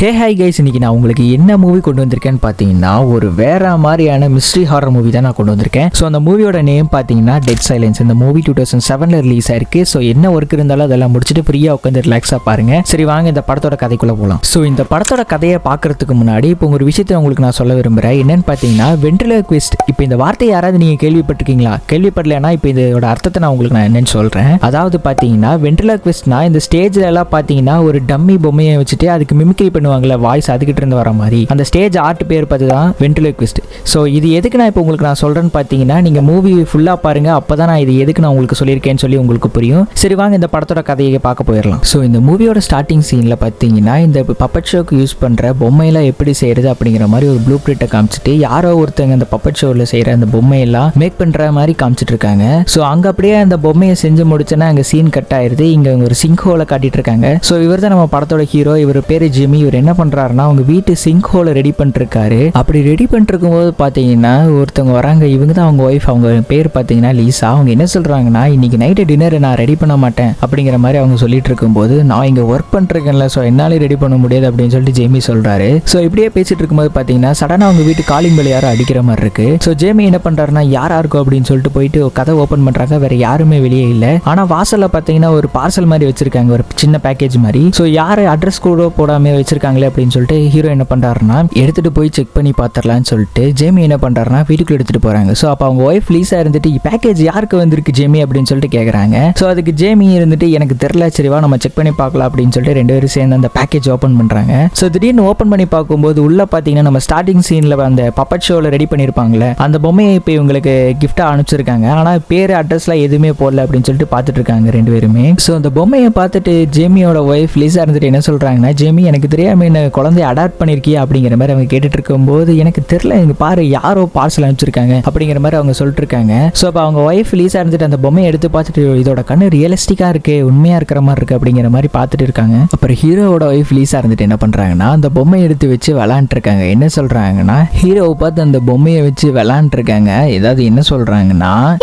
Hey hi guys இன்னைக்கு நான் உங்களுக்கு என்ன மூவி கொண்டு வந்திருக்கேன்னு பார்த்தீங்கன்னா ஒரு வேற மாதிரியான மிஸ்ட்ரி ஹாரர் மூவி தான் நான் கொண்டு வந்திருக்கேன். ஸோ அந்த மூவியோட நேம் பார்த்தீங்கன்னா டெட் சைலன்ஸ் இந்த மூவி டூ தௌசண்ட் செவனில் ரிலீஸ் ஆயிருக்கு. ஸோ என்ன ஒர்க் இருந்தாலும் அதெல்லாம் முடிச்சுட்டு ஃப்ரீயாக உட்காந்து ரிலாக்ஸாக பாருங்க. சரி வாங்க இந்த படத்தோட கதைக்குள்ளே போகலாம் ஸோ இந்த படத்தோட கதையை பார்க்கறதுக்கு முன்னாடி இப்போ ஒரு விஷயத்தை உங்களுக்கு நான் சொல்ல விரும்புகிறேன் என்னன்னு பார்த்தீங்கன்னா வென்ட்ரிலர் குவிஸ்ட் இப்போ இந்த வார்த்தையை யாராவது நீங்கள் கேள்விப்பட்டிருக்கீங்களா? கேள்விப்படலைன்னா இப்போ இதோட அர்த்தத்தை நான் உங்களுக்கு நான் என்னன்னு சொல்கிறேன் அதாவது பார்த்தீங்கன்னா வென்ட்ரிலர் குவிஸ்ட்னா இந்த ஸ்டேஜில் எல்லாம் பார்த்தீங்கன்னா ஒரு டம்மி பொம்மையை வச்சுட்டு அதுக்கு மிமிக்ரி பண்ணுவாங்கல்ல வாய்ஸ் அதுக்கிட்ட இருந்து வர மாதிரி. அந்த ஸ்டேஜ் ஆர்ட் பேர் பார்த்து தான் வென்ட்ரிலோக்விஸ்ட் ஸோ இது எதுக்கு நான் இப்போ உங்களுக்கு நான் சொல்கிறேன்னு பார்த்தீங்கன்னா நீங்கள் மூவி ஃபுல்லாக பாருங்க அப்போ தான் நான் இது எதுக்கு நான் உங்களுக்கு சொல்லியிருக்கேன்னு சொல்லி உங்களுக்கு புரியும். சரி வாங்க இந்த படத்தோட கதையை பார்க்க போயிடலாம். ஸோ இந்த மூவியோட ஸ்டார்டிங் சீனில் பார்த்தீங்கன்னா இந்த பப்பட் ஷோக்கு யூஸ் பண்ணுற பொம்மையெல்லாம் எப்படி செய்கிறது அப்படிங்கிற மாதிரி ஒரு ப்ளூ பிரிண்ட்டை காமிச்சிட்டு யாரோ ஒருத்தங்க அந்த பப்பட் ஷோவில் செய்கிற அந்த பொம்மையெல்லாம் மேக் பண்ணுற மாதிரி காமிச்சிட்டு இருக்காங்க. ஸோ அங்கே அப்படியே அந்த பொம்மையை செஞ்சு முடிச்சோன்னா அங்கே சீன் கட் ஆயிருது. இங்கே ஒரு சிங்க் ஹோலை காட்டிட்டு இருக்காங்க. ஸோ இவர் தான் நம்ம படத்தோட ஹீரோ இவர் பேர் ஜிமி இவர் என்ன பண்ணுறாருன்னா அவங்க வீட்டு சிங்க் ஹோலை ரெடி பண்ணிருக்காரு அப்படி ரெடி பண்ணிருக்கும் போது பார்த்தீங்கன்னா ஒருத்தவங்க வராங்க. இவங்க தான் அவங்க ஒய்ஃப் அவங்க பேர் பார்த்தீங்கன்னா லீசா. அவங்க என்ன சொல்கிறாங்கன்னா இன்னைக்கு நைட்டு டின்னர் நான் ரெடி பண்ண மாட்டேன். அப்படிங்கிற மாதிரி அவங்க சொல்லிட்டு இருக்கும்போது நான் இங்கே ஒர்க் பண்ணிருக்கேன்ல ஸோ என்னாலே ரெடி பண்ண முடியாது. அப்படின்னு சொல்லிட்டு ஜேமி சொல்கிறாரு ஸோ இப்படியே பேசிட்டு இருக்கும்போது பார்த்தீங்கன்னா சடனாக அவங்க வீட்டு காலிங் பெல் யாரும் அடிக்கிற மாதிரி இருக்கு. ஸோ ஜேமி என்ன பண்ணுறாருன்னா யாரா இருக்கும் அப்படின்னு சொல்லிட்டு போயிட்டு கதை ஓப்பன் பண்ணுறாங்க வேற யாருமே வெளியே இல்லை. ஆனால் வாசலில் பார்த்தீங்கன்னா ஒரு பார்சல் மாதிரி வச்சிருக்காங்க. ஒரு சின்ன பேக்கேஜ் மாதிரி. ஸோ யார் அட்ரஸ் கூட போடாம இருக்காங்களே அப்படின்னு சொல்லிட்டு ஹீரோ என்ன பண்ணுறாருன்னா எடுத்துகிட்டு போய் செக் பண்ணி பார்த்துடலான்னு சொல்லிட்டு ஜேமி என்ன பண்ணுறாருன்னா வீட்டுக்குள்ள எடுத்துகிட்டு போறாங்க. ஸோ அப்போ அவங்க ஒய்ஃப் லீஸாக இருந்துட்டு பேக்கேஜ் யாருக்கு வந்திருக்கு ஜேமி? அப்படின்னு சொல்லிட்டு கேட்குறாங்க ஸோ அதுக்கு ஜேமி இருந்துட்டு எனக்கு தெரில சரிவா நம்ம செக் பண்ணி பார்க்கலாம் அப்படின்னு சொல்லிட்டு ரெண்டு பேரும் சேர்ந்து அந்த பேக்கேஜ் ஓப்பன் பண்ணுறாங்க ஸோ திடீர்னு ஓப்பன் பண்ணி பார்க்கும்போது உள்ள பார்த்தீங்கன்னா நம்ம ஸ்டார்டிங் சீனில் அந்த பப்பட் ஷோவில் ரெடி பண்ணியிருப்பாங்களே அந்த பொம்மையை இப்போ இவங்களுக்கு கிஃப்டாக அனுப்பிச்சிருக்காங்க. ஆனால் பேர் அட்ரஸ்லாம் எதுவுமே போடல அப்படின்னு சொல்லிட்டு பார்த்துட்டு இருக்காங்க ரெண்டு பேருமே. ஸோ அந்த பொம்மையை பார்த்துட்டு ஜேமியோட ஒய்ஃப் லீஸாக இருந்துட்டு என்ன சொல்கிறாங்கன்னா ஜேமி எனக்கு நம்ம என்ன குழந்தைய அடாப்ட் பண்ணியிருக்கியா அப்படிங்கிற மாதிரி அவங்க கேட்டுட்டு இருக்கும்போது எனக்கு தெரியல இங்க பாரு யாரோ பார்சல் அனுப்பிச்சிருக்காங்க அப்படிங்கிற மாதிரி அவங்க சொல்லிட்டு இருக்காங்க ஸோ அப்போ அவங்க ஒய்ஃப் லீஸாக இருந்துட்டு அந்த பொம்மையை எடுத்து பார்த்துட்டு இதோட கண்ணு ரியலிஸ்டிக்காக இருக்கு உண்மையாக இருக்கிற மாதிரி இருக்கு அப்படிங்கிற மாதிரி பார்த்துட்டு இருக்காங்க. அப்புறம் ஹீரோவோட ஒய்ஃப் லீஸாக இருந்துட்டு என்ன பண்ணுறாங்கன்னா அந்த பொம்மையை எடுத்து வச்சு விளாண்டுருக்காங்க என்ன சொல்கிறாங்கன்னா ஹீரோவை பார்த்து அந்த பொம்மையை வச்சு விளாண்டுருக்காங்க ஏதாவது என்ன சொல்கிறாங்கன்னா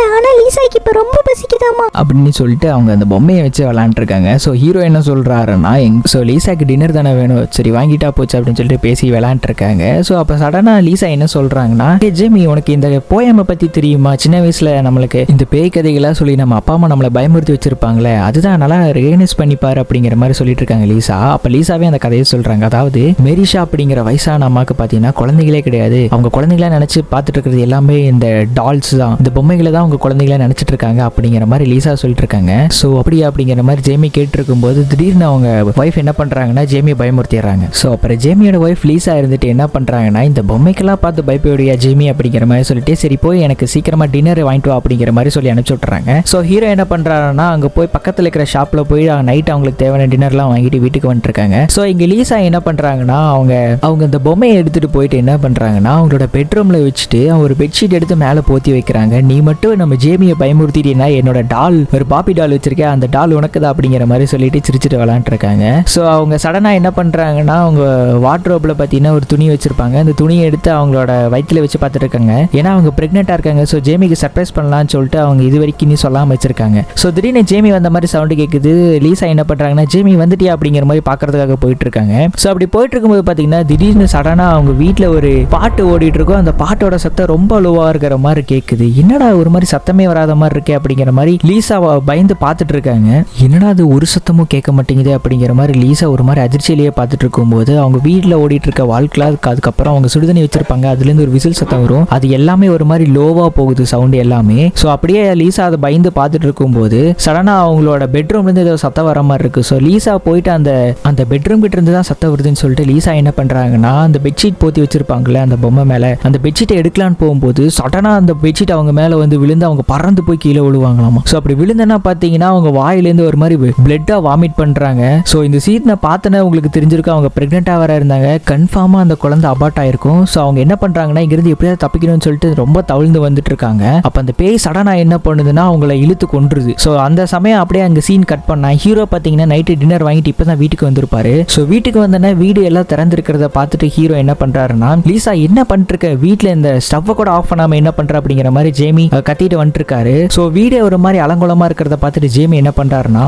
எனக்கு உன்னை பத்தி ஆனா லீசாக்கு இப்ப ரொம்ப பசிக்குதாமா? அப்படின்னு சொல்லிட்டு அவங்க அந்த பொம்மையை வச்சு விளாண்டுருக்காங்க ஸோ ஹீரோ என்ன சொல்கிறாருன்னா எங் ஸோ லீசாக்கு டின்னர் தானே வேணும். சரி வாங்கிட்டா போச்சு அப்படின்னு சொல்லிட்டு பேசி விளாண்டுருக்காங்க ஸோ அப்போ சடனாக லீசா என்ன சொல்கிறாங்கன்னா ஜெமி உனக்கு இந்த போயமை பற்றி தெரியுமா? சின்ன வயசில் நம்மளுக்கு இந்த பேய் கதைகளாக சொல்லி நம்ம அப்பா அம்மா நம்மளை பயமுறுத்தி வச்சிருப்பாங்களே அதுதான் நல்லா ரெகனைஸ் பண்ணிப்பார் அப்படிங்கிற மாதிரி சொல்லிட்டு இருக்காங்க லீசா. அப்போ லீசாவே அந்த கதையை சொல்கிறாங்க அதாவது மெரிஷா அப்படிங்கிற வயசான அம்மாவுக்கு பார்த்தீங்கன்னா குழந்தைகளே கிடையாது. அவங்க குழந்தைகளா நினச்சி பார்த்துட்டு இருக்கிறது எல்லாமே இந்த டால்ஸ் தான். இந்த பொம்மைகளை தான் அவங்க குழந்தைகளை நினச்சிட்டு இருக்காங்க அப்படிங்கிற மாதிரி லீசா சொல்லிட்டு இருக்காங்க. ஸோ அப்படியா அப்படிங்கிற மாதிரி ஜேமி கேட்டிருக்கும் போது திடீர்னு அவங்க ஒய்ஃப் என்ன பண்ணுறாங்கன்னா ஜேமியை பயமுறுத்திடுறாங்க. ஸோ அப்புறம் ஜேமியோட ஒய்ஃப் லீசா இருந்துட்டு என்ன பண்ணுறாங்கன்னா இந்த பொம்மைக்கெல்லாம் பார்த்து பயப்படுவியா ஜேமி அப்படிங்கிற மாதிரி சொல்லிட்டு சரி போய் எனக்கு சீக்கிரமா டின்னர் வாங்கிட்டு வா அப்படிங்கிற மாதிரி சொல்லி அனுப்பிச்சு விட்றாங்க ஸோ ஹீரோ என்ன பண்ணுறாருன்னா அங்கே போய் பக்கத்தில் இருக்கிற ஷாப்பில் போய் நைட் அவங்களுக்கு தேவையான டின்னர்லாம் வாங்கிட்டு வீட்டுக்கு வந்துருக்காங்க ஸோ இங்கே லீசா என்ன பண்ணுறாங்கன்னா அவங்க அவங்க இந்த பொம்மையை எடுத்துகிட்டு போயிட்டு என்ன பண்ணுறாங்கன்னா அவங்களோட பெட்ரூமில் வச்சுட்டு ஒரு பெட்ஷீட் எடுத்து மேலே போத்தி வைக்கிறாங்க. நீ மட்டும் நம்ம ஜேமியை பயமுறுத்திட்டீங்கன்னா என்னோட டால் ஒரு பாப்பி டால் வச்சிருக்கேன் அந்த டால் உனக்கு தான் அப்படிங்கிற மாதிரி சொல்லிட்டு சிரிச்சிட்டு விளாண்டுருக்காங்க. ஸோ அவங்க சடனாக என்ன பண்ணுறாங்கன்னா அவங்க வாட்ரோப்பில் பார்த்தீங்கன்னா ஒரு துணி வச்சிருப்பாங்க. அந்த துணியை எடுத்து அவங்களோட வயிற்றில் வச்சு பார்த்துட்டு இருக்காங்க ஏன்னா அவங்க ப்ரெக்னெண்ட்டாக இருக்காங்க ஸோ ஜேமிக்கு சர்ப்ரைஸ் பண்ணலாம்னு சொல்லிட்டு அவங்க இது வரைக்கும் இன்னும் சொல்லாமல் வச்சிருக்காங்க. ஸோ திடீர்னு ஜேமி வந்த மாதிரி சவுண்டு கேட்குது லீசா என்ன பண்ணுறாங்கன்னா ஜேமி வந்துட்டியா? அப்படிங்கிற மாதிரி பார்க்கறதுக்காக போயிட்டு இருக்காங்க ஸோ அப்படி போயிட்டு இருக்கும்போது பார்த்தீங்கன்னா திடீர்னு சடனாக அவங்க வீட்டில் ஒரு பாட்டு ஓடிட்டு இருக்கும் அந்த பாட்டோட சத்தம் ரொம்ப லோவாக இருக்கிற மாதிரி கேட்குது என்னடா ஒரு மாதிரி சத்தமே வராத மாதிரி இருக்கே அப்படிங்கிற மாதிரி லீசா பயந்து பார்த்துட்டு இருக்காங்க. என்னடா அது ஒரு சத்தமும் கேட்க மாட்டேங்குது அப்படிங்கிற மாதிரி லீசா ஒரு மாதிரி அதிர்ச்சியிலேயே பார்த்துட்டு இருக்கும்போது அவங்க வீட்டில் ஓடிட்டு இருக்க வாழ்க்கையில் அதுக்கப்புறம் அவங்க சுடுதண்ணி வச்சிருப்பாங்க. அதுலேருந்து ஒரு விசில் சத்தம் வரும். அது எல்லாமே ஒரு மாதிரி லோவாக போகுது சவுண்ட் எல்லாமே. ஸோ அப்படியே லீசா அதை பயந்து பார்த்துட்டு இருக்கும்போது சடனாக அவங்களோட பெட்ரூம்லேருந்து ஏதோ சத்தம் வர மாதிரி இருக்கு. ஸோ லீசா போயிட்டு அந்த அந்த பெட்ரூம் கிட்ட இருந்து தான் சத்தம் வருதுன்னு சொல்லிட்டு லீசா என்ன பண்ணுறாங்கன்னா அந்த பெட்ஷீட் போத்தி வச்சிருப்பாங்கல்ல அந்த பொம்மை மேலே அந்த பெட்ஷீட்டை எடுக்கலான்னு போகும்போது சடனாக அந்த பெட்ஷீட் அவங்க மேலே வந்து விழுந்து அவங்க பறந்து போய் கீழே விழுவாங்களாமா? ஸோ அப்படி விழுந்தனா பார்த்தீங்கன்னா அவங்க வாயிலேருந்து ஒரு மாதிரி பிளட்டாக வாமிட் பண்ணுறாங்க ஸோ இந்த சீனை பார்த்தனே உங்களுக்கு தெரிஞ்சிருக்கும் அவங்க ப்ரெக்னெண்ட்டாக வர இருந்தாங்க. கன்ஃபார்மாக அந்த குழந்தை அபார்ட் ஆயிருக்கும். ஸோ அவங்க என்ன பண்ணுறாங்கன்னா இங்கிருந்து எப்படியாவது தப்பிக்கணும்னு சொல்லிட்டு ரொம்ப தவிழ்ந்து வந்துட்டு இருக்காங்க அப்போ அந்த பேய் சடனாக என்ன பண்ணுதுன்னா அவங்கள இழுத்து கொன்றுது. ஸோ அந்த சமயம் அப்படியே அங்கே சீன் கட் பண்ணா ஹீரோ பார்த்தீங்கன்னா நைட்டு டின்னர் வாங்கிட்டு இப்போ தான் வீட்டுக்கு வந்திருப்பாரு. ஸோ வீட்டுக்கு வந்தோடனே வீடு எல்லாம் திறந்துருக்கிறத பார்த்துட்டு ஹீரோ என்ன பண்ணுறாருன்னா லீசா என்ன பண்ணிட்டுருக்க? வீட்டில் இந்த ஸ்டவ்வை கூட ஆஃப் பண்ணாமல் என்ன பண்ணுற அப்படிங்கிற மாதிரி ஜேமி அஹ், கத்தி கத்திட்டு வந்துட்டு இருக்காரு ஸோ வீடே ஒரு மாதிரி அலங்கோலமா இருக்கிறத பார்த்துட்டு ஜேமி என்ன பண்றாருன்னா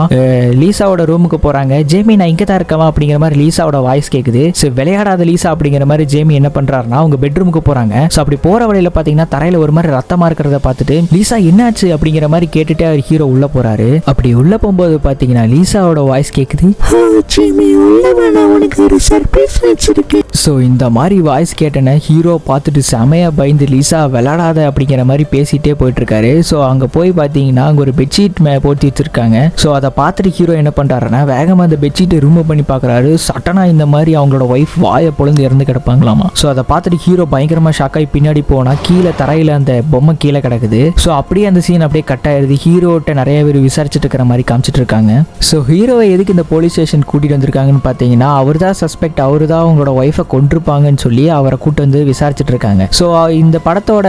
லீசாவோட ரூமுக்கு போறாங்க. ஜேமி நான் இங்கே தான் இருக்கவா? அப்படிங்கிற மாதிரி லீசாவோட வாய்ஸ் கேக்குது. ஸோ விளையாடாத லீசா அப்படிங்கிற மாதிரி ஜேமி என்ன பண்றாருன்னா அவங்க பெட்ரூமுக்கு போறாங்க. ஸோ அப்படி போற வழியில பாத்தீங்கன்னா தரையில ஒரு மாதிரி ரத்தமா இருக்கிறத பார்த்துட்டு லீசா என்னாச்சு? அப்படிங்கிற மாதிரி கேட்டுட்டு அவர் ஹீரோ உள்ள போறாரு. அப்படி உள்ள போகும்போது பாத்தீங்கன்னா லீசாவோட வாய்ஸ் வச்சிருக்கேன். ஸோ இந்த மாதிரி வாய்ஸ் கேட்டன ஹீரோ பார்த்துட்டு செமையா பயந்து லீசா விளாடாத அப்படிங்கிற மாதிரி பேசிட்டே போயிட்டு இருக்காரு ஸோ அங்கே போய் பார்த்தீங்கன்னா அங்கே ஒரு பெட்ஷீட் மே போட்டு வச்சிருக்காங்க. ஸோ அதை பார்த்துட்டு ஹீரோ என்ன பண்ணுறாருன்னா வேகமாக அந்த பெட்ஷீட்டை ரிமூவ் பண்ணி பார்க்குறாரு சட்டனாக இந்த மாதிரி அவங்களோட ஒய்ஃப் வாயை பொழுந்து இறந்து கிடப்பாங்களாமா? ஸோ அதை பார்த்துட்டு ஹீரோ பயங்கரமாக ஷாக்காகி பின்னாடி போனால் கீழே தரையில் அந்த பொம்மை கீழே கிடக்குது. ஸோ அப்படியே அந்த சீன் அப்படியே கட் ஆயிருது. ஹீரோட்ட நிறைய பேர் விசாரிச்சுட்டு இருக்கிற மாதிரி காமிச்சிட்டு இருக்காங்க. ஸோ ஹீரோவை எதுக்கு இந்த போலீஸ் ஸ்டேஷன் கூட்டிட்டு வந்திருக்காங்கன்னு பார்த்தீங்கன்னா அவர் தான் சஸ்பெக்ட் அவர் தான் அவங்களோட ஒய்ஃபை கொண்டிருப்பாங்கன்னு சொல்லி அவரை கூட்டு வந்து விசாரிச்சுட்டு இருக்காங்க. ஸோ இந்த படத்தோட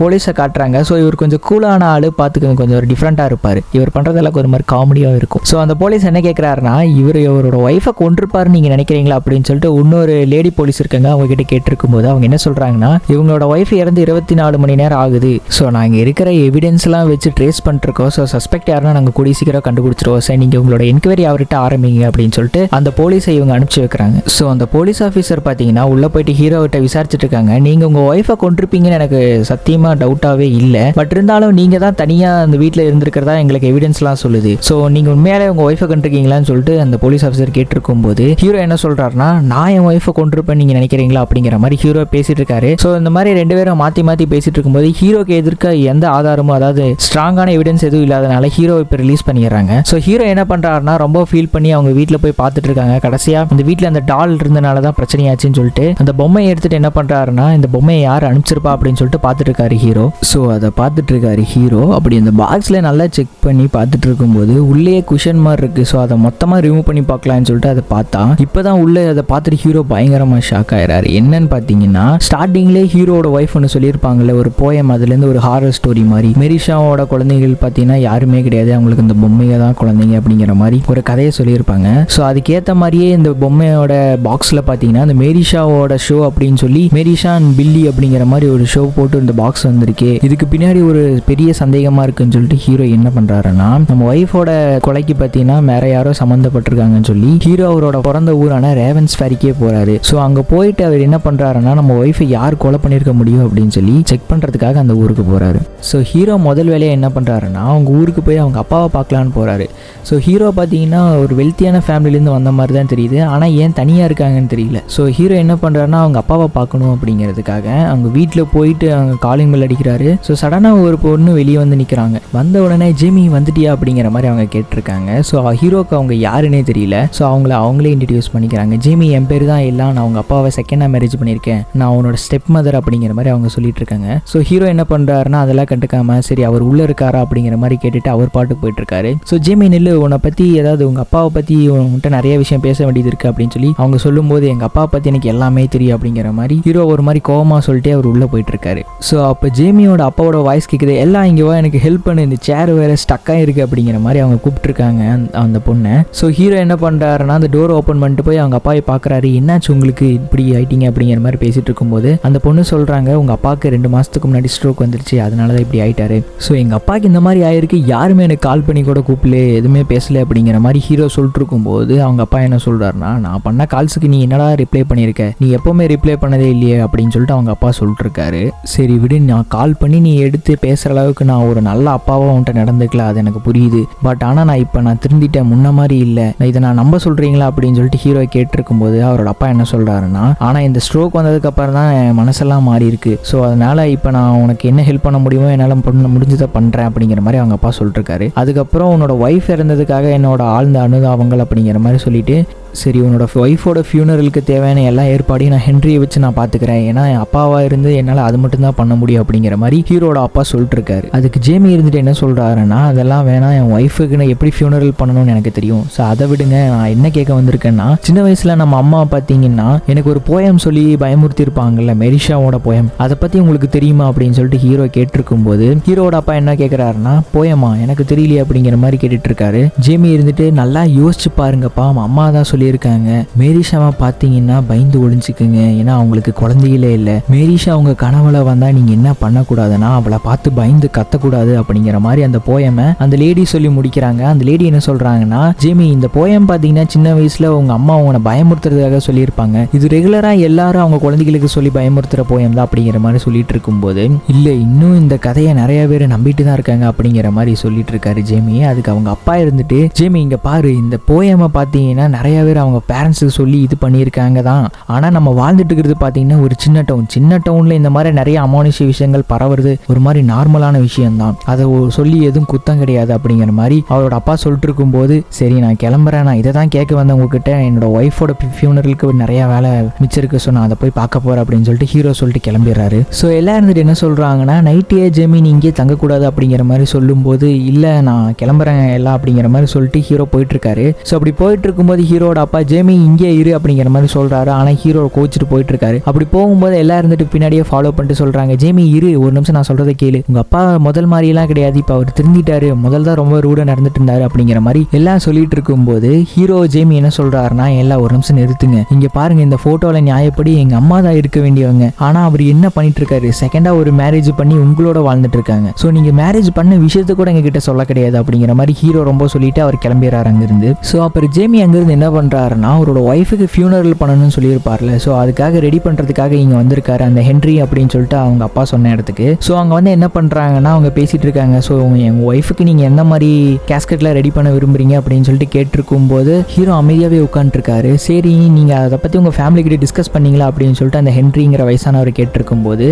போலீஸை காட்டுறாங்க. ஸோ இவர் கொஞ்சம் கூலான ஆள் பார்த்துக்க கொஞ்சம் ஒரு டிஃப்ரெண்ட்டாக இருப்பார். இவர் பண்ணுறதெல்லாம் ஒரு மாதிரி காமெடியாக இருக்கும். ஸோ அந்த போலீஸ் என்ன கேட்குறாருன்னா இவர் இவரோட ஒய்ஃபை கொண்டிருப்பாருன்னு நீங்கள் நினைக்கிறீங்களா அப்படின்னு சொல்லிட்டு இன்னொரு லேடி போலீஸ் இருக்காங்க. அவங்க கிட்ட கேட்டிருக்கும் போது அவங்க என்ன சொல்கிறாங்கன்னா இவங்களோட ஒய்ஃப் இறந்து இருபத்தி நாலு மணி நேரம் ஆகுது. ஸோ நாங்கள் இருக்கிற எவிடன்ஸ்லாம் வச்சு ட்ரேஸ் பண்ணிருக்கோம். ஸோ சஸ்பெக்ட் யாருன்னா நாங்கள் கூடிய சீக்கிரம் கண்டுபிடிச்சிருவோம். சார் நீங்கள் உங்களோட என்கொயரி அவர்கிட்ட ஆரம்பிங்க அப்படின்னு சொல்லிட்டு அந்த போலீஸை இவங்க அனுப்பிச்சு வைக்கிறாங்க. ஸோ அந்த போலீஸ் ஆஃபீஸர் பார்த்தீங்கன்னா உள்ளே போயிட்டு ஹீரோவிட்ட விசாரிச்சுட்டு இருக்காங்க. நீங்கள் உங்கள் ஒய்ஃபை கொண்டிருப்பீங்கன்னு எனக்கு சத்தியமாக டவுட்டாகவே இல்லை. பட் இருந்தாலும் நீங்கள் தான் தனியாக அந்த வீட்டில் இருந்திருக்கிறதா எங்களுக்கு எவிடன்ஸ்லாம் சொல்லுது. ஸோ நீங்கள் உண்மையாலே உங்கள் ஒய்ஃபை கண்டிருக்கீங்களான்னு சொல்லிட்டு அந்த போலீஸ் ஆஃபீஸர் கேட்டிருக்கும் போது ஹீரோ என்ன சொல்கிறாருன்னா நான் என் ஒய்ஃபை கொண்டிருப்பேன் நீங்கள் நினைக்கிறீங்களா? அப்படிங்கிற மாதிரி ஹீரோ பேசிட்டு இருக்காரு. ஸோ இந்த மாதிரி ரெண்டு பேரும் மாற்றி மாற்றி பேசிட்டு இருக்கும்போது ஹீரோக்கு எதிர்க்க எந்த ஆதாரமும் அதாவது ஸ்ட்ராங்கான எவிடன்ஸ் எதுவும் இல்லாதனால ஹீரோ இப்போ ரிலீஸ் பண்ணிடுறாங்க. ஸோ ஹீரோ என்ன பண்ணுறாருன்னா ரொம்ப ஃபீல் பண்ணி அவங்க வீட்டில் போய் பார்த்துட்டு இருக்காங்க. கடைசியாக இந்த வீட்டில் அந்த டால் இருந்தனால தான் பிரச்சனையாச்சுன்னு சொல்லிட்டு அந்த பொம்மையை எடுத்துட்டு என்ன பண்ணுறாருன்னா இந்த பொம்மையை யார் அனுப்பிச்சிருப்பா? அப்படின்னு சொல்லிட்டு பார்த்துட்டு இருக்காரு ஹீரோ ஸோ அதை பார்த்துட்டு இருக்காரு ஹீரோ அப்படி அந்த பாக்ஸில் நல்லா செக் பண்ணி பார்த்துட்டு இருக்கும்போது உள்ளே குஷன் மாதிரி இருக்குது ஸோ அதை மொத்தமாக ரிமூவ் பண்ணி பார்க்கலாம்னு சொல்லிட்டு அதை பார்த்தா இப்போதான் உள்ளே அதை பார்த்துட்டு ஹீரோ பயங்கரமாக ஷாக் ஆயிறாரு. என்னன்னு பார்த்தீங்கன்னா ஸ்டார்டிங்லேயே ஹீரோட ஒய்ஃப் ஒன்று சொல்லியிருப்பாங்கல்ல ஒரு போயம் அதுலேருந்து ஒரு ஹாரர் ஸ்டோரி மாதிரி. மெரிஷாவோட குழந்தைகள் பார்த்தீங்கன்னா யாருமே கிடையாது. அவங்களுக்கு இந்த பொம்மையை தான் குழந்தைங்க அப்படிங்கிற மாதிரி ஒரு கதையை சொல்லியிருப்பாங்க. ஸோ அதுக்கேற்ற மாதிரியே இந்த பொம்மையோட பாக்ஸில் பார்த்தீங்கன்னா இந்த மேரிஷாவோட ஷோ அப்படின்னு சொல்லி மேரிஷா அண்ட் பில்லி அப்படிங்கிற மாதிரி ஒரு ஷோ போட்டு இந்த பாக்ஸ் வந்திருக்கு. இதுக்கு பின்னாடி ஒரு பெரிய சந்தேகமாக இருக்குன்னு சொல்லிட்டு ஹீரோ என்ன பண்ணுறாருன்னா நம்ம ஒய்ஃபோட கொலைக்கு பார்த்தீங்கன்னா வேற யாரோ சம்மந்தப்பட்டிருக்காங்கன்னு சொல்லி ஹீரோ அவரோட பிறந்த ஊரான ரேவன்ஸ் ஃபேரிக்கே போகிறாரு ஸோ அங்கே போயிட்டு அவர் என்ன பண்ணுறாருன்னா நம்ம ஒய்ஃபை யார் கொலை பண்ணியிருக்க முடியும் அப்படின்னு சொல்லி செக் பண்ணுறதுக்காக அந்த ஊருக்கு போகிறாரு ஸோ ஹீரோ முதல் வேலையை என்ன பண்ணுறாருன்னா அவங்க ஊருக்கு போய் அவங்க அப்பாவை பார்க்கலான்னு போகிறாரு ஸோ ஹீரோ பார்த்தீங்கன்னா ஒரு வெல்த்தியான ஃபேமிலியிலேருந்து வந்த மாதிரி தான் தெரியுது. ஆனால் ஏன் தனியாக இருக்காங்கன்னு தெரியல. ஸோ ஹீரோ என்ன பண்ணுறாருன்னா அவங்க அப்பாவை பார்க்கணும் அப்படிங்கிறதுக்காக அவங்க வீட்டில் போயிட்டு அவங்க காலிங் பெல் அடிக்கிறாரு. ஸோ சடனாக ஒரு பொண்ணு வெளியே வந்து நிற்கிறாங்க வந்த உடனே ஜிமி வந்துட்டியா? அப்படிங்கிற மாதிரி அவங்க கேட்டிருக்காங்க. ஸோ ஹீரோக்கு அவங்க யாருன்னே தெரியல. ஸோ அவங்கள அவங்களே இன்ட்ரடியூஸ் பண்ணிக்கிறாங்க. ஜிமி என் பேர் தான் எல்லாம் நான் அவங்க அப்பாவை செகண்டாக மேரேஜ் பண்ணியிருக்கேன் நான் அவனோட ஸ்டெப் மதர் அப்படிங்கிற மாதிரி அவங்க சொல்லிட்டு இருக்காங்க ஸோ ஹீரோ என்ன பண்ணுறாருன்னா அதெல்லாம் கண்டுக்காம சரி அவர் உள்ளே இருக்காரா? அப்படிங்கிற மாதிரி கேட்டுட்டு அவர் பாட்டுக்கு போயிட்டு இருக்காரு ஸோ ஜிமி நில்லு. உன்னை பற்றி ஏதாவது உங்கள் அப்பாவை பற்றி உன்கிட்ட நிறைய விஷயம் பேச வேண்டியது இருக்குது அப்படின்னு சொல்லி அவங்க சொல்லும்போது எங்கள் அப்பா பற்றி எனக்கு எல்லாமே தெரியும் அப்படிங்கிற மாதிரி ஹீரோ ஒரு மாதிரி கோவமாக சொல்லிட்டு அவர் உள்ளே போயிட்டு இருக்காரு ஸோ அப்போ ஜேமியோட அப்பாவோட வாய்ஸ் கேட்குது எல்லாம் இங்கே வா எனக்கு ஹெல்ப் பண்ணு இந்த சேர் வேறு ஸ்டக்காக இருக்குது அப்படிங்கிற மாதிரி அவங்க கூப்பிட்டுருக்காங்க அந்த- அந்த பொண்ணை. ஸோ ஹீரோ என்ன பண்ணுறாருன்னா அந்த டோர் ஓப்பன் பண்ணிட்டு போய் அவங்க அப்பாவை பார்க்குறாரு என்னாச்சு உங்களுக்கு இப்படி ஆயிட்டீங்க? அப்படிங்கிற மாதிரி பேசிகிட்டு இருக்கும்போது அந்த பொண்ணு சொல்கிறாங்க உங்கள் அப்பாவுக்கு ரெண்டு மாதத்துக்கு முன்னாடி ஸ்ட்ரோக் வந்துருச்சு அதனால தான் இப்படி ஆயிட்டாரு. ஸோ எங்கள் அப்பாவுக்கு இந்த மாதிரி ஆயிருக்கு யாருமே எனக்கு கால் பண்ணி கூட கூப்பிடல எதுவுமே பேசல அப்படிங்கிற மாதிரி ஹீரோ சொல்லிட்டு இருக்கும்போது அவங்க அப்பா என்ன சொல்கிறாருன்னா நான் பண்ண கால்ஸுக்கு நீ என்னடா ரிப்ளை பண்ணியிருக்க நீ எப்போவுமே ரிப்ளை பண்ணதே இல்லையே அப்படின்னு சொல்லிட்டு அவங்க அப்பா சொல்லிட்டுருக்காரு சரி விடு நான் கால் பண்ணி நீ எடுத்து பேசுகிற அளவுக்கு நான் ஒரு நல்ல அப்பாவாக உன்கிட்ட நடந்துக்கல அது எனக்கு புரியுது. பட் ஆனால் நான் இப்போ நான் திருந்திட்டேன் முன்ன மாதிரி இல்லை. இதை நான் நம்ப சொல்கிறீங்களா அப்படின்னு சொல்லிட்டு ஹீரோ கேட்டிருக்கும் போது அவரோட அப்பா என்ன சொல்கிறாருன்னா ஆனால் இந்த ஸ்ட்ரோக் வந்ததுக்கு அப்புறம் தான் என் மனசெல்லாம் மாறி இருக்கு. ஸோ அதனால் இப்போ நான் உனக்கு என்ன ஹெல்ப் பண்ண முடியுமோ என்னால் பண்ண முடிஞ்சதை பண்ணுறேன் அப்படிங்கிற மாதிரி அவங்க அப்பா சொல்லிருக்காரு அதுக்கப்புறம் உன்னோட ஒய்ஃப் இறந்ததுக்காக என்னோட ஆழ்ந்த அனுதாபங்கள் அப்படிங்கிற மாதிரி சொல்லிட்டு சரி உன்னோட ஒய்ஃபோட ஃபியூனரலுக்கு தேவையான எல்லா ஏற்பாடையும் நான் ஹென்ரியை வச்சு நான் பார்த்துக்கிறேன். ஏன்னா என் அப்பாவாக இருந்து என்னால் அது மட்டும்தான் பண்ண முடியும் அப்படிங்கிற மாதிரி ஹீரோட அப்பா சொல்லிட்டு இருக்காரு அதுக்கு ஜேமி இருந்துட்டு என்ன சொல்கிறாருன்னா அதெல்லாம் வேணாம் என் ஒய்ஃபுக்கு நான் எப்படி ஃபியூனரல் பண்ணணும்னு எனக்கு தெரியும். ஸோ அதை விடுங்க. நான் என்ன கேட்க வந்திருக்கேன்னா சின்ன வயசில் நம்ம அம்மா பார்த்தீங்கன்னா எனக்கு ஒரு போயம் சொல்லி பயமுறுத்தி இருப்பாங்கல்ல மெரிஷாவோட போயம் அதை பற்றி உங்களுக்கு தெரியுமா? அப்படின்னு சொல்லிட்டு ஹீரோ கேட்டிருக்கும் போது ஹீரோட அப்பா என்ன கேட்குறாருன்னா போயமா எனக்கு தெரியலையே அப்படிங்கிற மாதிரி கேட்டுட்டு இருக்காரு. ஜேமி இருந்துட்டு நல்லா யோசிச்சு பாருங்கப்பா. அம்மா தான் சொல்லி சொல்லியிருக்காங்க. மேரிஷாவை பார்த்தீங்கன்னா பயந்து ஒழிஞ்சுக்குங்க ஏன்னா அவங்களுக்கு குழந்தைகளே இல்லை. மேரிஷா அவங்க கனவுல வந்தா நீங்க என்ன பண்ணக்கூடாதுன்னா அவளை பார்த்து பயந்து கத்தக்கூடாது அப்படிங்கிற மாதிரி அந்த போயமை அந்த லேடி சொல்லி முடிக்கிறாங்க. அந்த லேடி என்ன சொல்றாங்கன்னா ஜேமி இந்த போயம் பார்த்தீங்கன்னா சின்ன வயசுல உங்கள் அம்மா உங்களை பயமுறுத்துறதுக்காக சொல்லியிருப்பாங்க. இது ரெகுலராக எல்லாரும் அவங்க குழந்தைகளுக்கு சொல்லி பயமுறுத்துற போயம் தான் அப்படிங்கிற மாதிரி சொல்லிட்டு இருக்கும்போது இல்லை இன்னும் இந்த கதையை நிறைய பேர் நம்பிட்டு தான் இருக்காங்க அப்படிங்கிற மாதிரி சொல்லிட்டு இருக்காரு ஜேமி. அதுக்கு அவங்க அப்பா இருந்துட்டு ஜேமி இங்க பாரு இந்த போயமை பார்த்தீங்கன்னா நிறைய பேர் அவங்க பேரண்ட்ஸுக்கு சொல்லி இது பண்ணியிருக்காங்க தான். ஆனா நம்ம வாழ்ந்துட்டு இருக்கிறது பார்த்தீங்கன்னா ஒரு சின்ன டவுன் சின்ன டவுன்ல இந்த மாதிரி நிறைய அமானுஷ விஷயங்கள் பரவுறது ஒரு மாதிரி நார்மலான விஷயம்தான். அதை சொல்லி எதுவும் குத்தம் கிடையாது அப்படிங்கிற மாதிரி அவரோட அப்பா சொல்லிட்டு இருக்கும்போது சரி நான் கிளம்புறேன். நான் இதை தான் கேட்க வந்தேன் உங்ககிட்ட. என்னோட ஒய்ஃபோட ஃபியூனரலுக்கு நிறைய வேலை மிச்சிருக்கு ஸோ நான் அதை போய் பார்க்க போறேன். அப்படின்னு சொல்லிட்டு ஹீரோ சொல்லிட்டு கிளம்பிடுறாரு. ஸோ எல்லாம் இருந்துட்டு என்ன சொல்றாங்கன்னா நைட்டே ஜெமீன் நீ இங்கே தங்கக்கூடாது. அப்படிங்கிற மாதிரி சொல்லும்போது இல்லை நான் கிளம்புறேன் எல்லாம். அப்படிங்கிற மாதிரி சொல்லிட்டு ஹீரோ போயிட்டு இருக்காரு ஸோ அப்படி போயிட்டு இருக்கும்போது ஹீரோட அப்பா ஜேமி இங்கே இரு அப்படிங்கிற மாதிரி சொல்றாரு. ஆனால் ஹீரோ கோச்சிட்டு போயிட்டு இருக்காரு அப்படி போகும்போது எல்லாம் இருந்துட்டு பின்னாடியே ஃபாலோ பண்ணிட்டு சொல்றாங்க ஜேமி இரு ஒரு நிமிஷம் நான் சொல்றதை கேளு. உங்க அப்பா முதல் மாதிரிலாம் கிடையாது. இப்போ அவர் திருந்திட்டாரு. முதல் தான் ரொம்ப ரூடாக நடந்துட்டு இருந்தாரு அப்படிங்கிற மாதிரி எல்லாம் சொல்லிட்டு இருக்கும்போது ஹீரோ ஜேமி என்ன சொல்றாருன்னா எல்லாம் ஒரு நிமிஷம் நிறுத்துங்க. இங்க பாருங்க இந்த போட்டோல நியாயப்படி எங்க அம்மா தான் இருக்க வேண்டியவங்க. ஆனா அவர் என்ன பண்ணிட்டு இருக்காரு செகண்டா ஒரு மேரேஜ் பண்ணி உங்களோட வாழ்ந்துட்டு இருக்காங்க ஸோ நீங்க மேரேஜ் பண்ண விஷயத்தை கூட எங்ககிட்ட சொல்ல கிடையாது அப்படிங்கிற மாதிரி ஹீரோ ரொம்ப சொல்லிட்டு அவர் கிளம்பிடுறாரு அங்கிருந்து. ஸோ அப்புறம் ஜேமி அங்கிருந்து என்ன பண்ணுறாருன்னா அவரோட ஒய்ஃபுக்கு ஃபியூனரல் பண்ணணும்னு சொல்லியிருப்பார்ல. ஸோ அதுக்காக ரெடி பண்ணுறதுக்காக இங்கே வந்திருக்காரு அந்த ஹென்ரி அப்படின்னு சொல்லிட்டு அவங்க அப்பா சொன்ன இடத்துக்கு. ஸோ அங்கே வந்து என்ன பண்ணுறாங்கன்னா அவங்க பேசிகிட்டு இருக்காங்க. ஸோ எங்கள் ஒய்ஃபுக்கு நீங்கள் எந்த மாதிரி கேஸ்கெட்டில் ரெடி பண்ண விரும்புறீங்க அப்படின்னு சொல்லிட்டு கேட்டிருக்கும் போது ஹீரோ அமைதியாகவே உட்காந்துருக்காரு சரி நீங்கள் அதை பற்றி உங்கள் ஃபேமிலி கிட்ட டிஸ்கஸ் பண்ணீங்களா அப்படின்னு சொல்லிட்டு அந்த ஹென்ரிங்கிற வயசானவர் கேட்டிருக்கும் போது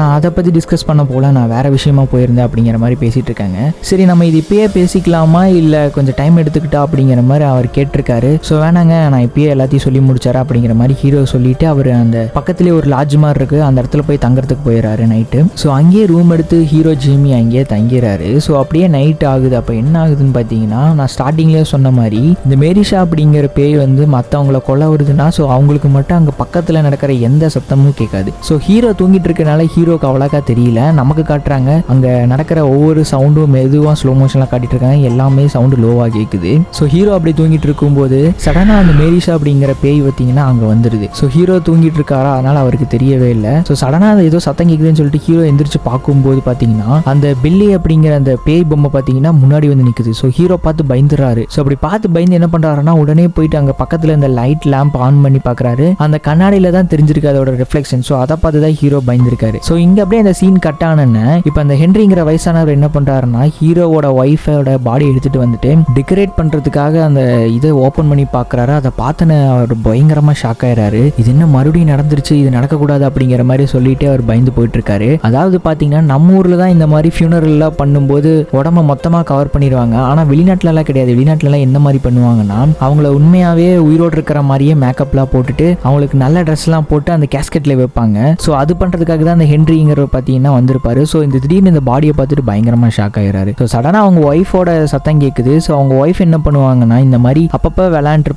நான் அதை பற்றி டிஸ்கஸ் பண்ண போல நான் வேற விஷயமா போயிருந்தேன் அப்படிங்கிற மாதிரி பேசிகிட்டு இருக்காங்க. சரி நம்ம இது இப்பயே பேசிக்கலாமா? இல்லை கொஞ்சம் டைம் எடுத்துக்கிட்டா அப்படிங்கிற மாதிரி அவர் கேட்டிருக்காரு. ஸோ வேணாங்க நான் இப்பயே எல்லாத்தையும் சொல்லி முடிச்சாரு? அப்படிங்கிற மாதிரி ஹீரோ சொல்லிட்டு அவர் அந்த பக்கத்துலேயே ஒரு லாட்ஜ் மாதிரி இருக்கு. அந்த இடத்துல போய் தங்குறதுக்கு போயிடுறாரு நைட்டு ஸோ அங்கேயே ரூம் எடுத்து ஹீரோ ஜிமி அங்கேயே தங்கிறாரு. ஸோ அப்படியே நைட் ஆகுது. அப்போ என்ன ஆகுதுன்னு பார்த்தீங்கன்னா நான் ஸ்டார்டிங்லேயே சொன்ன மாதிரி இந்த மேரிஷா அப்படிங்கிற பேய் வந்து மற்றவங்கள கொல்ல வருதுன்னா ஸோ அவங்களுக்கு மட்டும் அங்கே பக்கத்தில் நடக்கிற எந்த சத்தமும் கேட்காது. ஸோ ஹீரோ தூங்கிட்டு இருக்கனால ஹீரோக்கு அவ்வளோக்கா தெரியல. நமக்கு காட்டுறாங்க அங்கே நடக்கிற ஒவ்வொரு சவுண்டும் மெதுவாக ஸ்லோ மோஷனில் காட்டிட்டு இருக்காங்க. எல்லாமே சவுண்டு லோவாக கேட்குது ஸோ ஹீரோ அப்படி தூங்கிட்டு இருக்கும்போது சடனாக அந்த மேரிஷா அப்படிங்கிற பேய் பார்த்தீங்கன்னா அங்கே வந்துடுது ஸோ ஹீரோ தூங்கிட்டு இருக்காரா அதனால அவருக்கு தெரியவே இல்லை. ஸோ சடனாக அது ஏதோ சத்தம் கேட்குதுன்னு சொல்லிட்டு ஹீரோ எந்திரிச்சு பார்க்கும்போது பார்த்தீங்கன்னா அந்த பில்லி அப்படிங்கிற அந்த பேய் பொம்மை பார்த்தீங்கன்னா முன்னாடி வந்து நிற்குது ஸோ ஹீரோ பார்த்து பயந்துடுறாரு ஸோ அப்படி பார்த்து பயந்து என்ன பண்ணுறாருன்னா உடனே போயிட்டு அங்கே பக்கத்தில் இந்த லைட் லேம்ப் ஆன் பண்ணி பார்க்குறாரு. அந்த கண்ணாடியில் தான் தெரிஞ்சிருக்கு அதோட ரிஃப்ளெக்ஷன் ஸோ அதை பார்த்து தான் ஹீரோ பயந்துருக்காரு. ஸோ இங்கே அப்படியே அந்த சீன் கட் ஆனன்னு இப்போ அந்த ஹென்ரிங்கிற வயசானவர் என்ன பண்ணுறாருன்னா ஹீரோவோட ஒய்ஃபோட பாடி எடுத்துட்டு வந்துட்டு டெக்கரேட் பண்ணுறதுக்காக அந்த இதை ஓப்பன் பண்ணி பார்க்குறாரு. அதை பார்த்தன அவர் பயங்கரமாக ஷாக் ஆயிடுறாரு இது என்ன மறுபடியும் நடந்துருச்சு? இது நடக்கக்கூடாது அப்படிங்கிற மாதிரி சொல்லிட்டு அவர் பயந்து போயிட்டு இருக்காரு அதாவது பார்த்தீங்கன்னா நம்ம ஊரில் தான் இந்த மாதிரி ஃபியூனரெல்லாம் பண்ணும்போது உடம்ப மொத்தமாக கவர் பண்ணிடுவாங்க ஆனால் வெளிநாட்டிலலாம் கிடையாது. வெளிநாட்டிலலாம் என்ன மாதிரி பண்ணுவாங்கன்னா அவங்கள உண்மையாகவே உயிரோடு இருக்கிற மாதிரியே மேக்கப்லாம் போட்டுட்டு அவங்களுக்கு நல்ல ட்ரெஸ்லாம் போட்டு அந்த கேஸ்கெட்டில் வைப்பாங்க. ஸோ அது பண்ணுறதுக்காக தான் அந்த ஹென்ரிங்கிற பார்த்தீங்கன்னா வந்திருப்பாரு. ஸோ இந்த திடீர்னு இந்த பாடியை பார்த்துட்டு பயங்கரமாக ஷாக் ஆகிறாரு ஸோ சடனாக அவங்க ஒய்ஃபோட சத்தம் கேட்குது ஸோ அவங்க ஒய்ஃப் என்ன பண்ணுவாங்கன்னா இந்த மாதிரி அப்பப்போ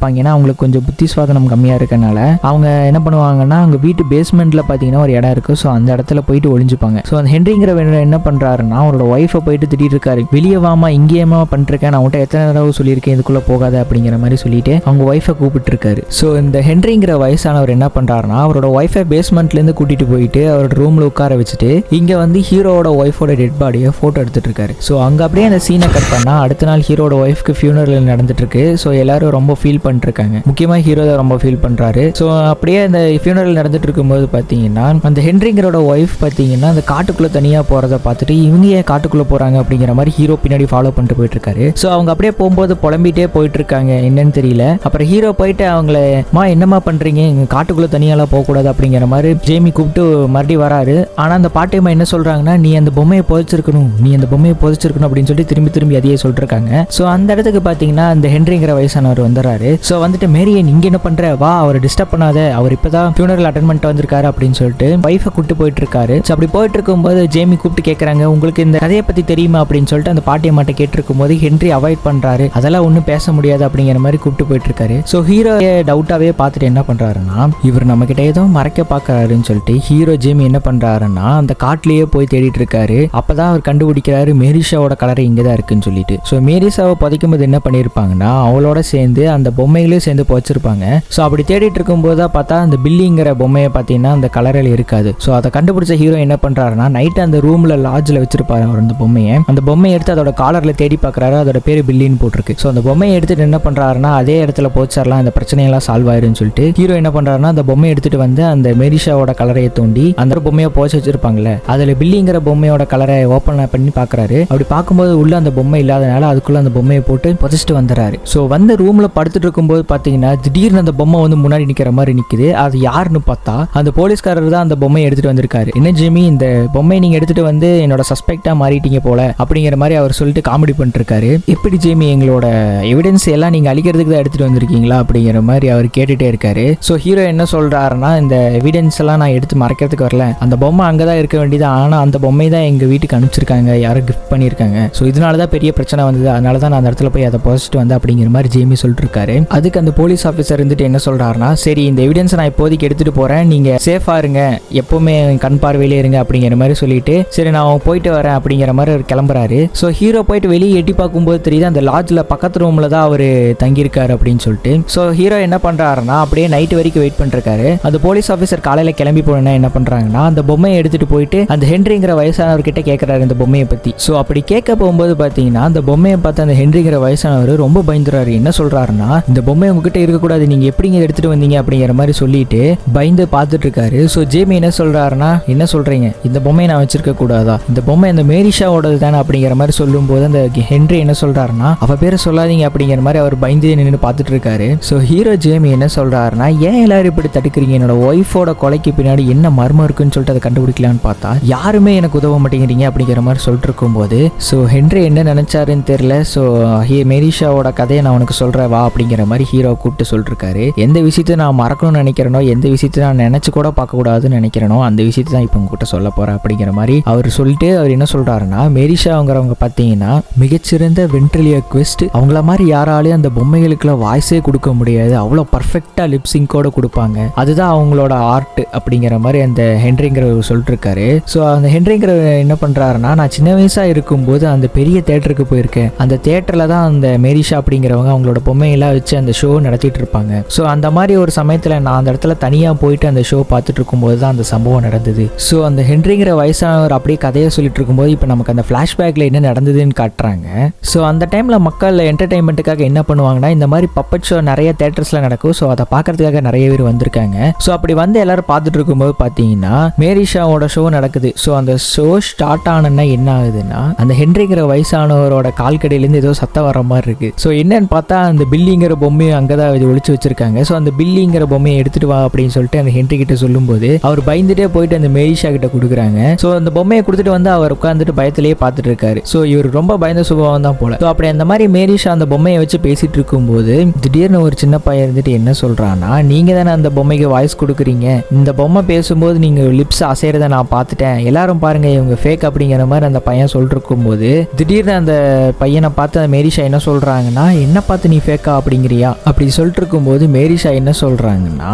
இருப்பாங்க. ஏன்னா அவங்களுக்கு கொஞ்சம் புத்தி சுவாதனம் கம்மியாக இருக்கனால அவங்க என்ன பண்ணுவாங்கன்னா அவங்க வீட்டு பேஸ்மெண்ட்டில் பார்த்தீங்கன்னா ஒரு இடம் இருக்குது ஸோ அந்த இடத்துல போயிட்டு ஒளிஞ்சுப்பாங்க. ஸோ அந்த ஹென்ரிங்கிற என்ன பண்ணுறாருன்னா அவரோட ஒய்ஃபை போயிட்டு திட்டிட்டு இருக்காரு. வெளியே வாமா இங்கேயேமா பண்ணிருக்கேன் நான் உன்ட்ட எத்தனை தடவை சொல்லியிருக்கேன்? இதுக்குள்ளே போகாத அப்படிங்கிற மாதிரி சொல்லிட்டு அவங்க ஒய்ஃபை கூப்பிட்டுருக்காரு. ஸோ இந்த ஹென்ரிங்கிற வயசானவர் என்ன பண்ணுறாருன்னா அவரோட ஒய்ஃபை பேஸ்மெண்ட்லேருந்து கூட்டிட்டு போயிட்டு அவரோட ரூமில் உட்கார வச்சுட்டு இங்கே வந்து ஹீரோவோட ஒய்ஃபோட டெட் பாடியை ஃபோட்டோ எடுத்துட்டு இருக்காரு. ஸோ அங்கே அப்படியே அந்த சீனை கட் பண்ணால் அடுத்த நாள் ஹீரோட ஒய்ஃப்க்கு ஃபியூனரல் நடந்துட்டு இருக்கு. ஸோ எல்லாரும் ரொம்ப ஃபீல் பண்ணி இருக்காங்க முக்கியமாக ஹீரோ தான் ரொம்ப ஃபீல் பண்ணுறாரு ஸோ அப்படியே அந்த ஃபியூனரல் நடந்துட்டு இருக்கும்போது பார்த்தீங்கன்னா அந்த ஹென்ரிங்கரோட ஒய்ஃப் பார்த்தீங்கன்னா அந்த காட்டுக்குள்ளே தனியாக போகிறத பார்த்துட்டு இவங்க ஏன் காட்டுக்குள்ளே போகிறாங்க அப்படிங்கிற மாதிரி ஹீரோ பின்னாடி ஃபாலோ பண்ணிட்டு போயிட்டு இருக்காரு ஸோ அவங்க அப்படியே போகும்போது புலம்பிட்டே போயிட்டு இருக்காங்க என்னன்னு தெரியல. அப்புறம் ஹீரோ போயிட்டு அவங்கள மா என்னம்மா பண்ணுறீங்க இங்கே காட்டுக்குள்ளே தனியாலாம் போகக்கூடாது அப்படிங்கிற மாதிரி ஜேமி கூப்பிட்டு மறுபடியும் வராரு. ஆனால் அந்த பாட்டியம்மா என்ன சொல்கிறாங்கன்னா நீ அந்த பொம்மையை புதைச்சிருக்கணும். நீ அந்த பொம்மையை புதைச்சிருக்கணும் அப்படின்னு சொல்லி திரும்பி திரும்பி அதையே சொல்லிருக்காங்க ஸோ அந்த இடத்துக்கு பார்த்தீங்கன்னா அந்த ஹென்ரிங்கிற வயசானவர் வந்துடுறாரு. ஸோ வந்துட்டு மேரியன் இங்கே என்ன பண்ணுற வா அவரை டிஸ்டர்ப் பண்ணாத. அவர் இப்போதான் ஃபியூனரல் அட்டன் பண்ணிட்டு வந்திருக்காரு அப்படின்னு சொல்லிட்டு ஒய்ஃபை கூப்பிட்டு போயிட்டு இருக்காரு ஸோ அப்படி போயிட்டு இருக்கும்போது ஜேமி கூப்பிட்டு கேட்குறாங்க உங்களுக்கு இந்த கதையை பற்றி தெரியுமா? அப்படின்னு சொல்லிட்டு அந்த பாட்டியம்மாட்ட கேட்டிருக்கும் போது ஹென்றி அவாய்ட் பண்ணுறாரு அதெல்லாம் ஒன்றும் பேச முடியாது அப்படிங்கிற மாதிரி கூப்பிட்டு போயிட்டு இருக்காரு ஸோ ஹீரோ டவுட்டாகவே பார்த்துட்டு என்ன பண்ணுறாருன்னா இவர் நம்ம கிட்ட ஏதோ மறைக்க பார்க்கறாருன்னு சொல்லிட்டு ஹீரோ ஜேமி என்ன பண்ணுறாருன்னா அந்த காட்டிலேயே போய் தேடிட்டு இருக்காரு அப்பதான் அவர் கண்டுபிடிக்கிறாரு மேரிஷாவோட கலரை இங்கே தான் இருக்குன்னு சொல்லிட்டு. ஸோ மேரிஷாவை புதைக்கும் போது என்ன பண்ணியிருப்பாங்கன்னா அவளோட சேர்ந்து அந்த பொம்மை பொம்மைகளையும் சேர்ந்து வச்சிருப்பாங்க ஸோ அப்படி தேடிட்டு இருக்கும்போது தான் பார்த்தா அந்த பில்லிங்கிற பொம்மையை பார்த்தீங்கன்னா அந்த கலரில் இருக்காது. ஸோ அதை கண்டுபிடிச்ச ஹீரோ என்ன பண்றாருன்னா நைட் அந்த ரூம்ல லாட்ஜில் வச்சிருப்பாரு அவர் அந்த பொம்மையை. அந்த பொம்மையை எடுத்து அதோட காலர்ல தேடி பார்க்கறாரு. அதோட பேர் பில்லின்னு போட்டிருக்கு. ஸோ அந்த பொம்மையை எடுத்துட்டு என்ன பண்றாருன்னா அதே இடத்துல போச்சிடலாம் அந்த பிரச்சனையெல்லாம் சால்வ் ஆயிருன்னு சொல்லிட்டு ஹீரோ என்ன பண்றாருன்னா அந்த பொம்மையை எடுத்துட்டு வந்து அந்த மெரிஷாவோட கலரையை தோண்டி அந்த பொம்மையை போச்சு வச்சிருப்பாங்கல்ல அதுல பில்லிங்கிற பொம்மையோட கலரை ஓப்பன் பண்ணி பார்க்குறாரு. அப்படி பார்க்கும்போது உள்ள அந்த பொம்மை இல்லாதனால அதுக்குள்ள அந்த பொம்மையை போட்டு புதைச்சிட்டு வந்துடுறாரு. ஸோ வந்து ரூமில் படுத்துட்டு பார்க்கும்போது பார்த்தீங்கன்னா திடீர்னு அந்த பொம்மை வந்து முன்னாடி நிற்கிற மாதிரி நிற்குது அது யாருன்னு பார்த்தா அந்த போலீஸ்காரர் தான் அந்த பொம்மையை எடுத்துட்டு வந்திருக்காரு. என்ன ஜிமி இந்த பொம்மையை நீங்கள் எடுத்துகிட்டு வந்து என்னோட சஸ்பெக்டாக மாறிட்டீங்க போல அப்படிங்கிற மாதிரி அவர் சொல்லிட்டு காமெடி பண்ணிருக்காரு. எப்படி ஜிமி எங்களோட எவிடன்ஸ் எல்லாம் நீங்கள் அழிக்கிறதுக்கு தான் எடுத்துட்டு வந்திருக்கீங்களா அப்படிங்கிற மாதிரி அவர் கேட்டுகிட்டே இருக்காரு. ஸோ ஹீரோ என்ன சொல்கிறாருன்னா இந்த எவிடன்ஸ் எல்லாம் நான் எடுத்து மறைக்கிறதுக்கு வரல. அந்த பொம்மை அங்கே தான் இருக்க வேண்டியது ஆனால் அந்த பொம்மை தான் எங்கள் வீட்டுக்கு அனுப்பிச்சிருக்காங்க யாரும் கிஃப்ட் பண்ணியிருக்காங்க. ஸோ இதனால தான் பெரிய பிரச்சனை வந்தது. அதனால தான் நான் அந்த இடத்துல போய் அதை பொசிட்டு வந்து அப்படிங்கிற மாதிரி ஜேமி சொல்லிட்டு இருக்காரு. அதுக்கு அந்த போலீஸ் ஆஃபீஸர் இருந்துட்டு என்ன சொல்கிறாருன்னா சரி இந்த எவிடன்ஸ் நான் இப்போதைக்கு எடுத்துகிட்டு போகிறேன் நீங்கள் சேஃபாக இருங்க. எப்போவுமே கண் பார்வையிலே இருங்க அப்படிங்கிற மாதிரி சொல்லிட்டு சரி நான் போயிட்டு வரேன் அப்படிங்கிற மாதிரி அவர் கிளம்புறாரு. ஸோ ஹீரோ போயிட்டு வெளியே எட்டி பார்க்கும்போது தெரியுது அந்த லாட்ஜில் பக்கத்து ரூமில் தான் அவர் தங்கியிருக்காரு அப்படின்னு சொல்லிட்டு. ஸோ ஹீரோ என்ன பண்ணுறாருன்னா அப்படியே நைட் வரைக்கும் வெயிட் பண்ணிருக்காரு. அந்த போலீஸ் ஆஃபீஸர் காலையில் கிளம்பி போனா என்ன பண்ணுறாங்கன்னா அந்த பொம்மையை எடுத்துகிட்டு போயிட்டு அந்த ஹென்ரிங்கிற வயசானவர்கிட்ட கேட்குறாரு இந்த பொம்மையை பற்றி ஸோ அப்படி கேட்க போகும்போது பார்த்தீங்கன்னா அந்த பொம்மையை பார்த்து அந்த ஹென்ரிங்கிற வயசானவர் ரொம்ப பயந்துறாரு. என்ன சொல்கிறாருன்னா இந்த பொம்மை உங்ககிட்ட இருக்கக்கூடாது. நீங்கள் எப்படிங்க இதை எடுத்துட்டு வந்தீங்க அப்படிங்கிற மாதிரி சொல்லிட்டு பயந்து பார்த்துட்டு இருக்காரு ஸோ ஜேமி என்ன சொல்றாருன்னா என்ன சொல்றீங்க? இந்த பொம்மையை நான் வச்சிருக்க கூடாதா? இந்த பொம்மை இந்த மேரிஷாவோடது தானே? அப்படிங்கிற மாதிரி சொல்லும்போது அந்த ஹென்றி என்ன சொல்றாருன்னா அவ பேரை சொல்லாதீங்க அப்படிங்கிற மாதிரி அவர் பயந்து நின்று பார்த்துட்டு இருக்காரு ஸோ ஹீரோ ஜேமி என்ன சொல்றாருன்னா ஏன் எல்லாரும் இப்படி தடுக்கிறீங்க? என்னோட ஒய்ஃபோட கொலைக்கு பின்னாடி என்ன மர்மம் இருக்குன்னு சொல்லிட்டு அதை கண்டுபிடிக்கலான்னு பார்த்தா யாருமே எனக்கு உதவ மாட்டேங்கிறீங்க அப்படிங்கிற மாதிரி சொல்லிட்டு இருக்கும்போது ஸோ ஹென்ரி என்ன நினைச்சாருன்னு தெரியல. ஸோ ஹீ மேரிஷாவோட கதையை நான் உனக்கு சொல்கிறேன் வா அப்படிங்கிற மாதிரி ஹீரோ கூப்பிட்டு சொல்லிருக்காரு. எந்த விஷயத்தை நான் மறக்கணும்னு நினைக்கிறேனோ எந்த விஷயத்தை நான் நினைச்சு கூட பார்க்க கூடாதுன்னு நினைக்கிறேனோ அந்த விஷயத்தை தான் இப்போ உங்ககிட்ட சொல்ல போறேன் அப்படிங்கிற மாதிரி அவர் சொல்லிட்டு அவர் என்ன சொல்றாருன்னா மெரிஷாங்கிறவங்க பார்த்தீங்கன்னா மிகச்சிறந்த வென்ட்ரிலியக்விஸ்ட் அவங்கள மாதிரி யாராலையும் அந்த பொம்மைகளுக்குலாம் வாய்ஸே கொடுக்க முடியாது. அவ்வளோ பர்ஃபெக்டாக லிப்ஸிங்கோட கொடுப்பாங்க. அதுதான் அவங்களோட ஆர்ட் அப்படிங்கிற மாதிரி அந்த ஹென்ரிங்கிறவர் சொல்லிட்டுருக்காரு ஸோ அந்த ஹென்ரிங்கிற என்ன பண்ணுறாருன்னா நான் சின்ன வயசாக இருக்கும்போது அந்த பெரிய தேட்டருக்கு போயிருக்கேன். அந்த தேட்டரில் தான் அந்த மேரிஷா அப்படிங்கிறவங்க அவங்களோட பொம்மையெல்லாம் வச்சு அந்த ஷோ நடத்திட்டு இருப்பாங்க ஸோ அந்த மாதிரி ஒரு சமயத்தில் நான் அந்த இடத்துல தனியாக போயிட்டு அந்த ஷோ பார்த்துட்டு இருக்கும்போது தான் அந்த சம்பவம் நடந்தது. ஸோ அந்த ஹென்ரிங்கிற வயசானவர் அப்படியே கதையை சொல்லிட்டு இருக்கும்போது இப்போ நமக்கு அந்த ஃப்ளாஷ்பேக்கில் என்ன நடந்ததுன்னு காட்டுறாங்க. ஸோ அந்த டைமில் மக்கள் என்டர்டைன்மெண்ட்டுக்காக என்ன பண்ணுவாங்கன்னா இந்த மாதிரி பப்பட் ஷோ நிறைய தேட்டர்ஸில் நடக்கும். ஸோ அதை பார்க்கறதுக்காக நிறைய பேர் வந்திருக்காங்க. ஸோ அப்படி வந்து எல்லாரும் பார்த்துட்டு இருக்கும்போது பார்த்தீங்கன்னா மேரிஷாவோட ஷோ நடக்குது. ஸோ அந்த ஷோ ஸ்டார்ட் ஆனன்னா என்ன ஆகுதுன்னா அந்த ஹென்ரிங்கிற வயசானவரோட கால்கடையிலேருந்து ஏதோ சத்தம் வர மாதிரி இருக்கு. ஸோ என்னன்னு பார்த்தா அந்த பில்லிங்கிற பொம்மையை அங்கே தான் இது ஒளிச்சு வச்சிருக்காங்க. ஸோ அந்த பில்லிங்கிற பொம்மையை எடுத்துட்டு வா அப்படின்னு சொல்லிட்டு அந்த ஹென்றி கிட்ட சொல்லும்போது அவர் பயந்துட்டே போயிட்டு அந்த மேரிஷா கிட்ட கொடுக்குறாங்க. ஸோ அந்த பொம்மையை கொடுத்துட்டு வந்து அவர் உட்காந்துட்டு பயத்திலேயே பார்த்துட்டு இருக்காரு. ஸோ இவர் ரொம்ப பயந்த சுபாவம் தான் போல. ஸோ அப்படி அந்த மாதிரி மேரிஷா அந்த பொம்மையை வச்சு பேசிட்டு இருக்கும்போது திடீர்னு ஒரு சின்ன பையன் இருந்துட்டு என்ன சொல்றான்னா நீங்க தானே அந்த பொம்மைக்கு வாய்ஸ் கொடுக்குறீங்க. இந்த பொம்மை பேசும்போது நீங்க லிப்ஸ் அசைறத நான் பார்த்துட்டேன். எல்லாரும் பாருங்க இவங்க ஃபேக் அப்படிங்கிற மாதிரி அந்த பையன் சொல்லிருக்கும் போது திடீர்னு அந்த பையனை பார்த்து அந்த மேரிஷா என்ன சொல்றாங்கன்னா என்ன பார்த்து நீ ஃபேக்கா அப்படிங்கிற அப்படிங்கிறியா அப்படி சொல்லிட்டு இருக்கும்போது மேரிஷா என்ன சொல்கிறாங்கன்னா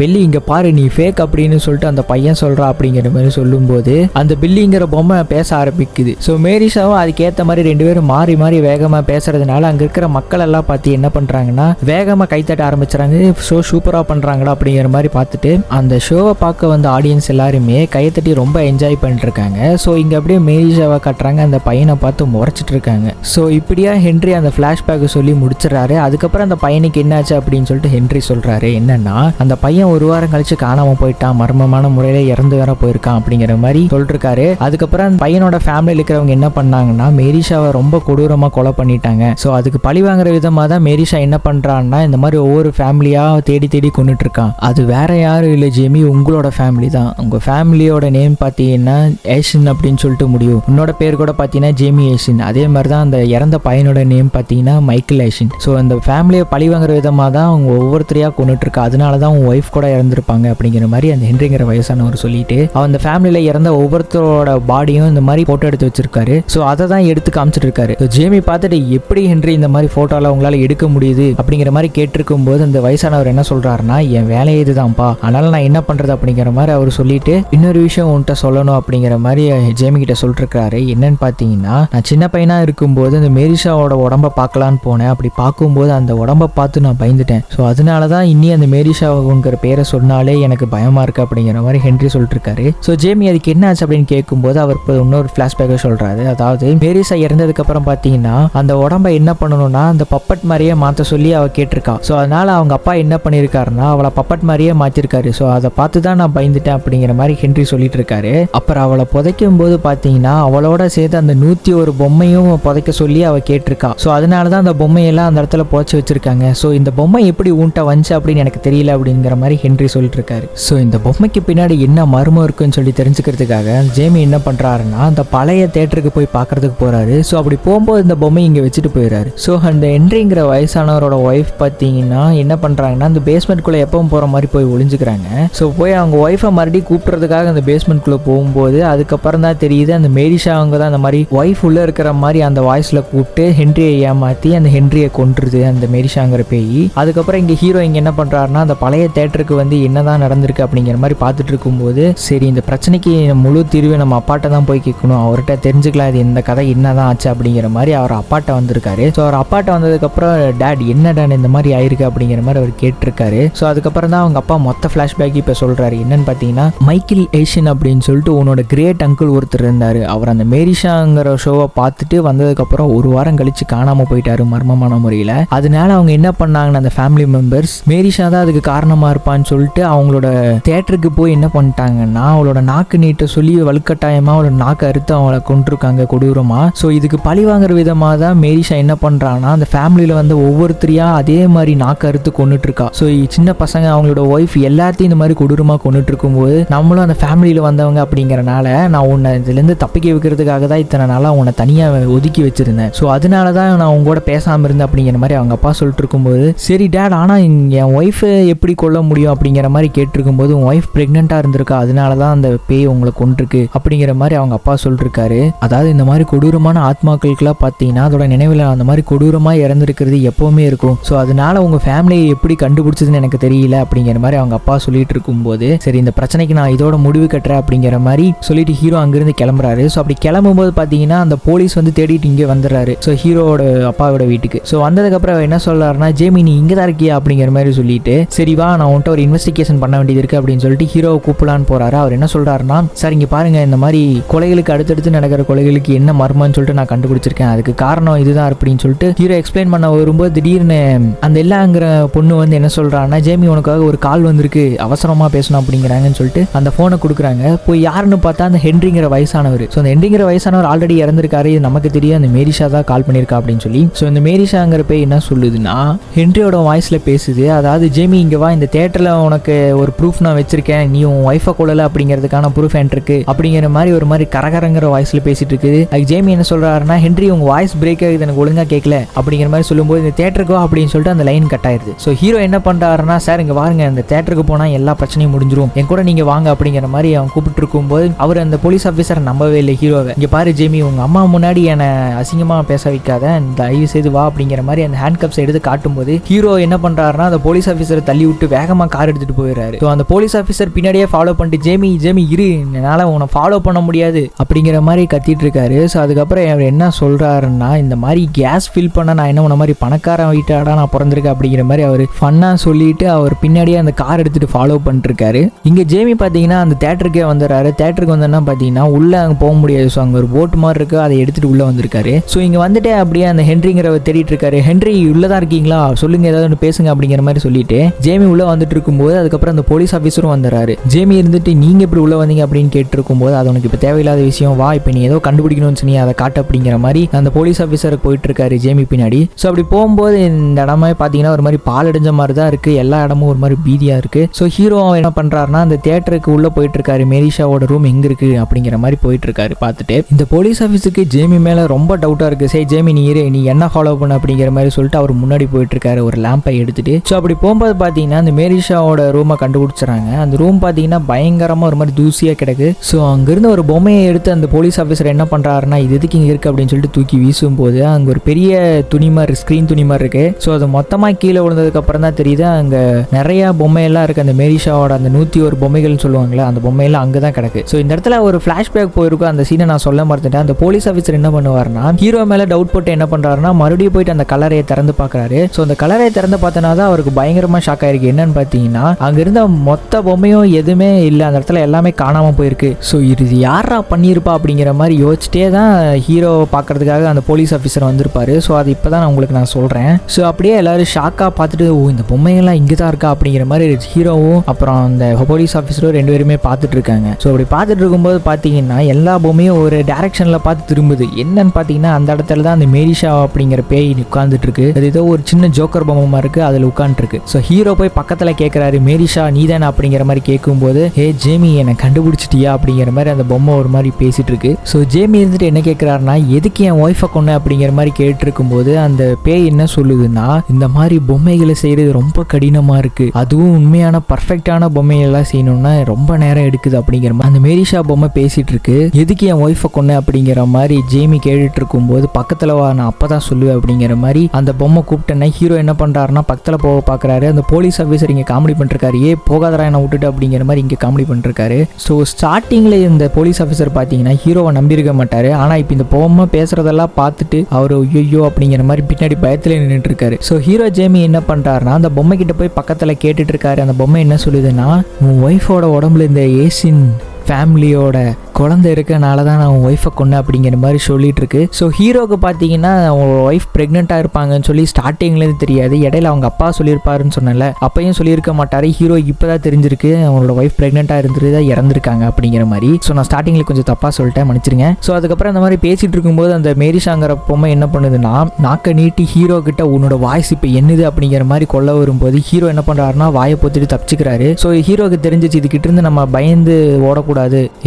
பில்லி இங்கே பாரு நீ ஃபேக் அப்படின்னு சொல்லிட்டு அந்த பையன் சொல்கிறா அப்படிங்கிற மாதிரி சொல்லும்போது அந்த பில்லிங்கிற பொம்மை பேச ஆரம்பிக்குது. ஸோ மேரிஷாவும் அதுக்கேற்ற மாதிரி ரெண்டு பேரும் மாறி மாறி வேகமாக பேசுறதுனால அங்கே இருக்கிற மக்கள் எல்லாம் பார்த்து என்ன பண்ணுறாங்கன்னா வேகமாக கைத்தட்ட ஆரம்பிச்சுறாங்க. ஷோ சூப்பராக பண்ணுறாங்களா அப்படிங்கிற மாதிரி பார்த்துட்டு அந்த ஷோவை பார்க்க வந்த ஆடியன்ஸ் எல்லாருமே கைத்தட்டி ரொம்ப என்ஜாய் பண்ணிட்டுருக்காங்க. ஸோ இங்கே அப்படியே மேரிஷாவை காட்டுறாங்க. அந்த பையனை பார்த்து முறைச்சிட்டு இருக்காங்க ஸோ இப்படியா ஹென்றி அந்த ஃப்ளாஷ்பேக்கை சொல்லி முடிச்சிடறாரு. அதுக்கப்புறம் அந்த பையனுக்கு என்னாச்சு அப்படின்னு சொல்லிட்டு ஹென்றி சொல்றாரு. என்னன்னா அந்த பையன் ஒரு வாரம் கழிச்சு காணாம போயிட்டான். மர்மமான முறையில இறந்து வேற போயிருக்கான் அப்படிங்கிற மாதிரி சொல்லிருக்காரு. அதுக்கப்புறம் அந்த பையனோட ஃபேமிலியில் இருக்கிறவங்க என்ன பண்ணாங்கன்னா மேரிஷாவை ரொம்ப கொடூரமா கொலை பண்ணிட்டாங்க. ஸோ அதுக்கு பழி வாங்குற விதமாக தான் மேரிஷா என்ன பண்றான்னா இந்த மாதிரி ஒவ்வொரு ஃபேமிலியா தேடி தேடி கொண்டுட்டு இருக்கான். அது வேற யாரும் இல்லை ஜெமி உங்களோட ஃபேமிலி தான். உங்க ஃபேமிலியோட நேம் பார்த்தீங்கன்னா ஏஷன் அப்படின்னு சொல்லிட்டு முடியும். உன்னோட பேர் கூட பார்த்தீங்கன்னா ஜேமி ஏஷன். அதே மாதிரி தான் அந்த இறந்த பையனோட நேம் பார்த்தீங்கன்னா மைக்கேல் ஏஷன். ஸோ அந்த ஃபேமிலி ஃபேமிலியை பழி வாங்குற விதமாக தான் அவங்க ஒவ்வொருத்தரையாக கொண்டுட்டு இருக்கா அதனால தான் உன் ஒய்ஃப் கூட இறந்துருப்பாங்க அப்படிங்கிற மாதிரி அந்த ஹென்ரிங்கிற வயசானவர் சொல்லிட்டு அவன் அந்த ஃபேமிலியில் இறந்த ஒவ்வொருத்தரோட பாடியும் இந்த மாதிரி ஃபோட்டோ எடுத்து வச்சிருக்காரு. ஸோ அதை தான் எடுத்து காமிச்சிட்டு இருக்காரு ஜேமி பார்த்துட்டு எப்படி ஹென்றி இந்த மாதிரி ஃபோட்டோவில் உங்களால் எடுக்க முடியுது அப்படிங்கிற மாதிரி கேட்டிருக்கும் போது அந்த வயசானவர் என்ன சொல்றாருன்னா என் வேலையே இதுதான்ப்பா. அதனால நான் என்ன பண்றது? அப்படிங்கிற மாதிரி அவர் சொல்லிட்டு இன்னொரு விஷயம் உன்கிட்ட சொல்லணும் அப்படிங்கிற மாதிரி ஜேமி கிட்ட சொல்லிருக்காரு என்னன்னு பார்த்தீங்கன்னா நான் சின்ன பையனாக இருக்கும்போது அந்த மேரிஷாவோட உடம்ப பார்க்கலான்னு போனேன். அப்படி பார்க்கும்போது அந்த உடம்ப பார்த்து நான் பயந்துட்டேன். ஸோ அதனால தான் இன்னி அந்த மேரிஷாவுங்கிற பேரை சொன்னாலே எனக்கு பயமா இருக்கு அப்படிங்கிற மாதிரி ஹென்றி சொல்லிட்டு இருக்காரு ஸோ ஜேமி அதுக்கு என்ன ஆச்சு அப்படின்னு கேட்கும்போது அவர் இப்போ இன்னொரு ஃப்ளாஷ்பேக்கை சொல்கிறாரு அதாவது மேரிஷா இறந்ததுக்கு அப்புறம் பார்த்தீங்கன்னா அந்த உடம்ப என்ன பண்ணணும்னா அந்த பப்பட் மாதிரியே மாற்ற சொல்லி அவ கேட்டிருக்கா. ஸோ அதனால அவங்க அப்பா என்ன பண்ணியிருக்காருன்னா அவளை பப்பட் மாதிரியே மாற்றிருக்காரு ஸோ அதை பார்த்து தான் நான் பயந்துட்டேன் அப்படிங்கிற மாதிரி ஹென்றி சொல்லிட்டு இருக்காரு அப்புறம் அவளை புதைக்கும் போது பார்த்தீங்கன்னா அவளோட சேர்த்து அந்த நூற்றி ஒரு பொம்மையும் புதைக்க சொல்லி அவ கேட்டிருக்கா. ஸோ அதனால தான் அந்த பொம்மையெல்லாம் அந்த இடத்துல புதைச்சி வச்சிருக்காங்க. ஸோ இந்த பொம்மை எப்படி உன்ட்ட வந்துச்சு அப்படின்னு எனக்கு தெரியல அப்படிங்கிற மாதிரி ஹென்றி சொல்லிட்டு இருக்காரு ஸோ இந்த பொம்மைக்கு பின்னாடி என்ன மர்மம் இருக்குன்னு சொல்லி தெரிஞ்சுக்கிறதுக்காக ஜேமி என்ன பண்றாருன்னா அந்த பழைய தேட்டருக்கு போய் பார்க்கறதுக்கு போறாரு. ஸோ அப்படி போகும்போது இந்த பொம்மை இங்கே வச்சுட்டு போயிடுறாரு. ஸோ அந்த என்ட்ரிங்கிற வயசானவரோட ஒய்ஃப் பார்த்தீங்கன்னா என்ன பண்றாங்கன்னா அந்த பேஸ்மெண்ட்குள்ளே எப்பவும் போகிற மாதிரி போய் ஒளிஞ்சுக்கிறாங்க. ஸோ போய் அவங்க ஒய்ஃபை மறுபடியும் கூப்பிட்றதுக்காக அந்த பேஸ்மெண்ட்குள்ளே போகும்போது அதுக்கப்புறம் தான் தெரியுது அந்த மேரிஷா அவங்க தான் அந்த மாதிரி ஒய்ஃப் உள்ளே இருக்கிற மாதிரி அந்த வாய்ஸில் கூப்பிட்டு ஹென்ரியை ஏமாற்றி அந்த ஹென்ரியை கொன்றுது அந்த மேரிஷாங்கிற பேய். அதுக்கப்புறம் இங்கே ஹீரோ இங்கே என்ன பண்ணுறாருன்னா அந்த பழைய தேட்டருக்கு வந்து என்னதான் நடந்திருக்கு அப்படிங்கிற மாதிரி பார்த்துட்டு இருக்கும்போது சரி இந்த பிரச்சனைக்கு முழு தீர்வு நம்ம அப்பாட்ட தான் போய் கேட்கணும். அவர்கிட்ட தெரிஞ்சுக்கலாம் இது இந்த கதை என்னதான் ஆச்சு அப்படிங்கிற மாதிரி அவர் அப்பாட்ட வந்திருக்காரு. ஸோ அவர் அப்பாட்ட வந்ததுக்கப்புறம் டேட் என்ன டேன் இந்த மாதிரி ஆயிருக்கு? அப்படிங்கிற மாதிரி அவர் கேட்டிருக்காரு. ஸோ அதுக்கப்புறம் தான் அவங்க அப்பா மொத்த ஃப்ளாஷ்பேக் இப்போ சொல்கிறாரு என்னன்னு பார்த்தீங்கன்னா மைக்கேல் ஏஷியன் அப்படின்னு சொல்லிட்டு உன்னோட கிரேட் அங்கிள் ஒருத்தர் இருந்தார். அவர் அந்த மேரிஷாங்கிற ஷோவை பார்த்துட்டு வந்ததுக்கப்புறம் ஒரு வாரம் கழிச்சு காணாமல் போயிட்டாரு மர்மமான முறையில். அதனால அவங்க என்ன பண்ணாங்கன்னா அந்த ஃபேமிலி மெம்பர்ஸ் மேரிஷா தான் அதுக்கு காரணமாக இருப்பான்னு சொல்லிட்டு அவங்களோட தேட்டருக்கு போய் என்ன பண்ணிட்டாங்கன்னா அவளோட நாக்கு நீட்ட சொல்லி வலுக்கட்டாயமாக அவளோட நாக்கு அறுத்து அவளை கொண்டிருக்காங்க கொடூரமாக ஸோ இதுக்கு பழி வாங்குற விதமாக தான் மேரிஷா என்ன பண்ணுறான்னா அந்த ஃபேமிலியில் வந்து ஒவ்வொருத்தரையா அதே மாதிரி நாக்கு அறுத்து கொண்டுட்ருக்கா ஸோ சின்ன பசங்க அவங்களோட ஒய்ஃப் எல்லாத்தையும் இந்த மாதிரி கொடூரமாக கொண்டுட்டு இருக்கும்போது நம்மளும் அந்த ஃபேமிலியில் வந்தவங்க அப்படிங்கிறனால நான் உன்னை இதுலேருந்து தப்பிக்க வைக்கிறதுக்காக தான் இத்தனை நாளாக உன்னை தனியாக ஒதுக்கி வச்சிருந்தேன். ஸோ அதனால தான் நான் உங்க கூட பேசாமல் இருந்தேன் அப்படிங்கிற மாதிரி அவங்க அப்பா சொல்லிட்டு இருக்கும்போது சரி டேட் ஆனால் என் ஒய்ஃபை எப்படி கொல்ல முடியும்? அப்படிங்கிற மாதிரி கேட்டிருக்கும்போது உன் ஒய்ஃப் ப்ரெக்னெண்ட்டாக இருந்திருக்கா? அதனால தான் அந்த பேய் உங்களை கொண்டிருக்கு அப்படிங்கிற மாதிரி அவங்க அப்பா சொல்லிருக்காரு. அதாவது இந்த மாதிரி கொடூரமான ஆத்மாக்களுக்கெல்லாம் பார்த்தீங்கன்னா அதோட நினைவில் அந்த மாதிரி கொடூரமாக இறந்துருக்கிறது எப்போவுமே இருக்கும். ஸோ அதனால உங்கள் ஃபேமிலியை எப்படி கண்டுபிடிச்சதுன்னு எனக்கு தெரியல அப்படிங்கிற மாதிரி அவங்க அப்பா சொல்லிட்டு இருக்கும்போது சரி இந்த பிரச்சனைக்கு நான் இதோட முடிவு கட்டுறேன் அப்படிங்கிற மாதிரி சொல்லிட்டு ஹீரோ அங்கிருந்து கிளம்புறாரு. ஸோ அப்படி கிளம்பும்போது பார்த்தீங்கன்னா அந்த போலீஸ் வந்து தேடிட்டு இங்கே வந்துடுறாரு. ஸோ ஹீரோவோட அப்பாவோட வீட்டுக்கு. ஸோ வந்ததுக்கப்புறம் என்ன சொல்றாருன்னா ஜேமி நீ இங்கே தான் இருக்கியா? அப்படிங்கிற மாதிரி சொல்லிட்டு சரி வா நான் உன்ட்ட ஒரு இன்வெஸ்டிகேஷன் பண்ண வேண்டியது இருக்கு அப்படின்னு சொல்லிட்டு ஹீரோவை கூப்பிடலான்னு போறாரு. அவர் என்ன சொல்றாருன்னா சார் இங்கே பாருங்க இந்த மாதிரி கொலைகளுக்கு அடுத்தடுத்து நடக்கிற கொலைகளுக்கு என்ன மர்மம்னு சொல்லிட்டு நான் கண்டுபிடிச்சிருக்கேன். அதுக்கு காரணம் இதுதான் அப்படின்னு சொல்லிட்டு ஹீரோ எக்ஸ்பிளைன் பண்ண வரும்போது திடீர்னு அந்த எல்லாங்கிற பொண்ணு வந்து என்ன சொல்றான்னா ஜேமி உனக்காக ஒரு கால் வந்திருக்கு அவசரமா பேசணும் அப்படிங்கிறாங்கன்னு சொல்லிட்டு அந்த ஃபோனை கொடுக்குறாங்க. போய் யாருன்னு பார்த்தா அந்த ஹென்ரிங்கிற வயசானவர். ஸோ அந்த ஹென்ரிங்கிற வயசானவர் ஆல்ரெடி இறந்திருக்காரு. இது நமக்கு தெரியும். அந்த மேரிஷா தான் கால் பண்ணியிருக்கா அப்படின்னு சொல்லி. ஸோ இந்த மேரிஷாங்கிற பேய் என்ன பேசுதுன்னா ஹென்ரியோட வாய்ஸில் பேசுது. அதாவது ஜேமி இங்கே வா இந்த தேட்டரில் உனக்கு ஒரு ப்ரூஃப் நான் வச்சிருக்கேன். நீ உன் ஒய்ஃபை கொள்ளலை அப்படிங்கிறதுக்கான ப்ரூஃப் என்கிட்ட இருக்கு அப்படிங்கிற மாதிரி ஒரு மாதிரி கரகரங்கிற வாய்ஸில் பேசிட்டு இருக்குது அதுக்கு ஜேமி என்ன சொல்கிறாருன்னா ஹென்ரி உங்கள் வாய்ஸ் பிரேக் ஆகுது. எனக்கு ஒழுங்காக கேட்கல அப்படிங்கிற மாதிரி சொல்லும்போது இந்த தேட்டருக்கு வா அப்படின்னு சொல்லிட்டு அந்த லைன் கட் ஆயிருது. ஸோ ஹீரோ என்ன பண்ணுறாருன்னா சார் இங்கே வாருங்க. இந்த தேட்டருக்கு போனால் எல்லா பிரச்சனையும் முடிஞ்சிரும். என் கூட நீங்கள் வாங்க அப்படிங்கிற மாதிரி அவன் கூப்பிட்டு இருக்கும்போது அவர் அந்த போலீஸ் ஆஃபீஸர் நம்பவே இல்லை ஹீரோவை இங்கே பாரு ஜேமி உங்கள் அம்மா முன்னாடி என்னை அசிங்கமாக பேச வைக்காத. தயவு செய்து வா அப்படிங்கிற மாதிரி அந்த ஹேண்ட் கப்ஸ் எடுத்து காட்டும்போது ஹீரோ என்ன பண்றாருன்னா அந்த போலீஸ் ஆஃபீஸரை தள்ளி விட்டு வேகமா கார் எடுத்துட்டு போயிடுறாரு. ஸோ அந்த போலீஸ் ஆஃபீஸர் பின்னாடியே ஃபாலோ பண்ணிட்டு ஜேமி ஜேமி இரு என்னால் உன்னை ஃபாலோ பண்ண முடியாது. அப்படிங்கிற மாதிரி கத்திட்டு இருக்காரு. ஸோ அதுக்கப்புறம் அவர் என்ன சொல்றாருன்னா இந்த மாதிரி கேஸ் ஃபில் பண்ண நான் என்ன உன மாதிரி பணக்காரன் வீட்டாடா நான் பிறந்திருக்கேன். அப்படிங்கிற மாதிரி அவர் ஃபன்னாக சொல்லிட்டு அவர் பின்னாடியே அந்த கார் எடுத்துட்டு ஃபாலோ பண்ணிருக்காரு இங்கே ஜேமி பார்த்தீங்கன்னா அந்த தேட்டருக்கே வந்துடுறாரு. தேட்டருக்கு வந்தோன்னா பார்த்தீங்கன்னா உள்ளே அங்கே போக முடியாது. ஸோ அங்கே ஒரு போட் மாதிரி இருக்கு. அதை எடுத்துட்டு உள்ளே வந்திருக்காரு. ஸோ இங்கே வந்துட்டு அப்படியே அந்த ஹென்ரிங்கிறவர் தேடிட்டு இருக்காரு. ஹென்ரி தான் இருக்கீங்களா? சொல்லுங்க ஏதாவது ஒன்று பேசுங்க அப்படிங்கிற மாதிரி சொல்லிட்டு ஜேமி உள்ள வந்துட்டு இருக்கும்போது அதுக்கப்புறம் அந்த போலீஸ் ஆஃபீஸரும் வந்துடுறாரு ஜேமி இருந்துட்டு நீங்க எப்படி உள்ள வந்தீங்க? அப்படின்னு கேட்டிருக்கும் போது அது உனக்கு இப்போ தேவையில்லாத விஷயம். வா இப்போ நீ ஏதோ கண்டுபிடிக்கணும்னு சொன்னி அதை காட்டு அப்படிங்கிற மாதிரி அந்த போலீஸ் ஆஃபீஸர் போயிட்டு இருக்காரு ஜேமி பின்னாடி. ஸோ அப்படி போகும்போது இந்த இடமே பார்த்தீங்கன்னா ஒரு மாதிரி பால் அடைஞ்ச மாதிரி தான் இருக்கு. எல்லா இடமும் ஒரு மாதிரி பீதியா இருக்கு. ஸோ ஹீரோ என்ன பண்றாருன்னா அந்த தேட்டருக்கு உள்ள போயிட்டு இருக்காரு. மேரிஷாவோட ரூம் எங்க இருக்கு? அப்படிங்கிற மாதிரி போயிட்டு இருக்காரு பார்த்துட்டு. இந்த போலீஸ் ஆஃபீஸுக்கு ஜேமி மேல ரொம்ப டவுட்டா இருக்கு. சரி ஜேமி நீ இரு. நீ என்ன ஃபாலோ பண்ண? அப்படிங்கிற மாதிரி சொல்லிட்டு அவர் முன்னாடி போயிட்டு இருக்காரு ஒரு லேம்பை எடுத்துட்டு. ஸோ அப்படி போகும்போது பார்த்தீங்கன்னா அந்த மேரிஷாவோட ரூமை கண்டுபிடிச்சிறாங்க அந்த ரூம் பார்த்தீங்கன்னா பயங்கரமாக ஒரு மாதிரி தூசியாக கிடக்கு. ஸோ அங்கேருந்து ஒரு பொம்மையை எடுத்து அந்த போலீஸ் ஆஃபீஸர் என்ன பண்ணுறாருன்னா இது எதுக்கு இங்கே இருக்குது அப்படின்னு சொல்லிட்டு தூக்கி வீசும்போது அங்கே ஒரு பெரிய துணி மாதிரி ஸ்க்ரீன் துணி மாதிரி இருக்கு. ஸோ அது மொத்தமாக கீழே விழுந்ததுக்கு அப்புறம் தான் தெரியுது அங்கே நிறைய பொம்மையெல்லாம் இருக்குது அந்த மேரிஷாவோட அந்த நூற்றி ஒரு பொம்மைகள்னு சொல்லுவாங்களே அந்த பொம்மையெல்லாம் அங்கே தான் கிடக்கு. ஸோ இந்த இடத்துல ஒரு ஃப்ளாஷ்பேக் போயிருக்கும் அந்த சீனை நான் சொல்ல மறந்துட்டேன். அந்த போலீஸ் ஆஃபீஸர் என்ன பண்ணுவார்னா ஹீரோ மேலே டவுட் போட்டு என்ன பண்ணுறாருன்னா மறுபடியும் போயிட்டு அந்த கலரையை திறந்து பார்க்க பார்க்குறாரு. ஸோ அந்த கலரை திறந்து பார்த்தனா தான் அவருக்கு பயங்கரமாக ஷாக் ஆயிருக்கு. என்னன்னு பார்த்தீங்கன்னா அங்கே இருந்த மொத்த பொம்மையும் எதுவுமே இல்லை. அந்த இடத்துல எல்லாமே காணாமல் போயிருக்கு. ஸோ இது யாரா பண்ணியிருப்பா அப்படிங்கிற மாதிரி யோசிச்சிட்டே தான் ஹீரோ பார்க்கறதுக்காக அந்த போலீஸ் ஆஃபீஸர் வந்திருப்பாரு. ஸோ அது இப்போ தான் நான் உங்களுக்கு நான் சொல்கிறேன் ஸோ அப்படியே எல்லாரும் ஷாக்காக பார்த்துட்டு ஓ இந்த பொம்மைகள்லாம் இங்கே தான் இருக்கா? அப்படிங்கிற மாதிரி ஹீரோவும் அப்புறம் அந்த போலீஸ் ஆஃபீஸரும் ரெண்டு பேருமே பார்த்துட்டு இருக்காங்க. ஸோ அப்படி பார்த்துட்டு இருக்கும்போது பார்த்தீங்கன்னா எல்லா பொம்மையும் ஒரு டேரக்ஷனில் பார்த்து திரும்புது. என்னன்னு பார்த்தீங்கன்னா அந்த இடத்துல தான் அந்த மேரிஷா அப்படிங்கிற பேய் உட்காந்துட்டு இருக்கு. அது ஏதோ ஒரு சின்ன ஜோக்கர் பொம்மை இருக்குது அதில் உட்காந்துருக்கு ஸோ ஹீரோ போய் பக்கத்தில் கேட்குறாரு மேரிஷா நீதானே? அப்படிங்கிற மாதிரி கேட்கும்போது ஏ ஜேமி என்னை கண்டுபிடிச்சிட்டியா? அப்படிங்கிற மாதிரி அந்த பொம்மை ஒரு மாதிரி பேசிகிட்டு இருக்கு ஸோ ஜேமி இருந்துட்டு என்ன கேட்குறாருனா எதுக்கு என் ஒய்ஃபை கொன்ன? அப்படிங்கிற மாதிரி கேட்டுருக்கும்போது அந்த பேய் என்ன சொல்லுதுன்னா இந்த மாதிரி பொம்மைகளை செய்கிறது ரொம்ப கடினமாக இருக்குது அதுவும் உண்மையான பர்ஃபெக்டான பொம்மைகள்லாம் செய்யணும்னா ரொம்ப நேரம் எடுக்குது. அப்படிங்கிற மாதிரி அந்த மேரிஷா பொம்மை பேசிகிட்டு இருக்கு எதுக்கு என் ஒய்ஃபை கொன்ன? அப்படிங்கிற மாதிரி ஜேமி கேட்டுட்டு இருக்கும்போது பக்கத்தில் வா நான் அப்பதான் சொல்லுவேன். அப்படிங்கிற மாதிரி அந்த பொம்மை கூப்பிட்டேன்னா ஹீரோ என்ன பண்ணுறாருன்னா பக்கத்தில் போக பார்க்குறாரு அந்த போலீஸ் ஆஃபீஸர் இங்கே காமெடி பண்ணிருக்காரு ஏ போகாதரா என்ன விட்டுட்டு அப்படிங்கிற மாதிரி இங்கே காமெடி பண்ணிருக்காரு ஸோ ஸ்டார்டிங்கில் இந்த போலீஸ் ஆஃபீஸர் பார்த்தீங்கன்னா ஹீரோவை நம்பியிருக்க மாட்டார். ஆனால் இப்போ இந்த பொம்மை பேசுறதெல்லாம் பார்த்துட்டு அவர் ஐயோ அப்படிங்கிற மாதிரி பின்னாடி பயத்தில் நின்றுட்டு இருக்காரு ஸோ ஹீரோ ஜேமி என்ன பண்ணுறாருனா அந்த பொம்மை கிட்ட போய் பக்கத்தில் கேட்டுட்டு இருக்காரு அந்த பொம்மை என்ன சொல்லுதுன்னா உன் ஒய்ஃபோட உடம்புல இந்த ஏசின் ஃபேமிலியோட குழந்தை இருக்கனால தான் நான் உன் ஒய்ஃபை கொண்டேன் அப்படிங்கிற மாதிரி சொல்லிட்டு இருக்கு ஸோ ஹீரோக்கு பார்த்தீங்கன்னா அவங்க ஒய்ஃப் ப்ரெக்னெண்ட்டாக இருப்பாங்கன்னு சொல்லி ஸ்டார்டிங்லேருந்து தெரியாது. இடையில அவங்க அப்பா சொல்லியிருப்பாருன்னு சொன்னல அப்பையும் சொல்லியிருக்க மாட்டார். ஹீரோ இப்போ தான் தெரிஞ்சிருக்கு. அவங்களோட ஒய்ஃப் ப்ரெக்னெண்ட்டாக இருந்துட்டு தான் இறந்துருக்காங்க அப்படிங்கிற மாதிரி. ஸோ நான் ஸ்டார்டிங்கில் கொஞ்சம் தப்பாக சொல்லிட்டேன். மன்னிச்சிருங்க. ஸோ அதுக்கப்புறம் அந்த மாதிரி பேசிகிட்டு இருக்கும்போது அந்த மேரிஷாங்கிற பொம்மை என்ன பண்ணுதுன்னா நாக்கை நீட்டி ஹீரோ கிட்ட உன்னோட வாய்ஸ் இப்போ என்னது அப்படிங்கிற மாதிரி கொல்ல வரும்போது ஹீரோ என்ன பண்ணுறாருன்னா வாயை பொத்திட்டு தப்பிச்சுக்கிறாரு. ஸோ ஹீரோக்கு தெரிஞ்சிச்சு இதுக்கிட்ட இருந்து நம்ம பயந்து ஓடக்கூடாது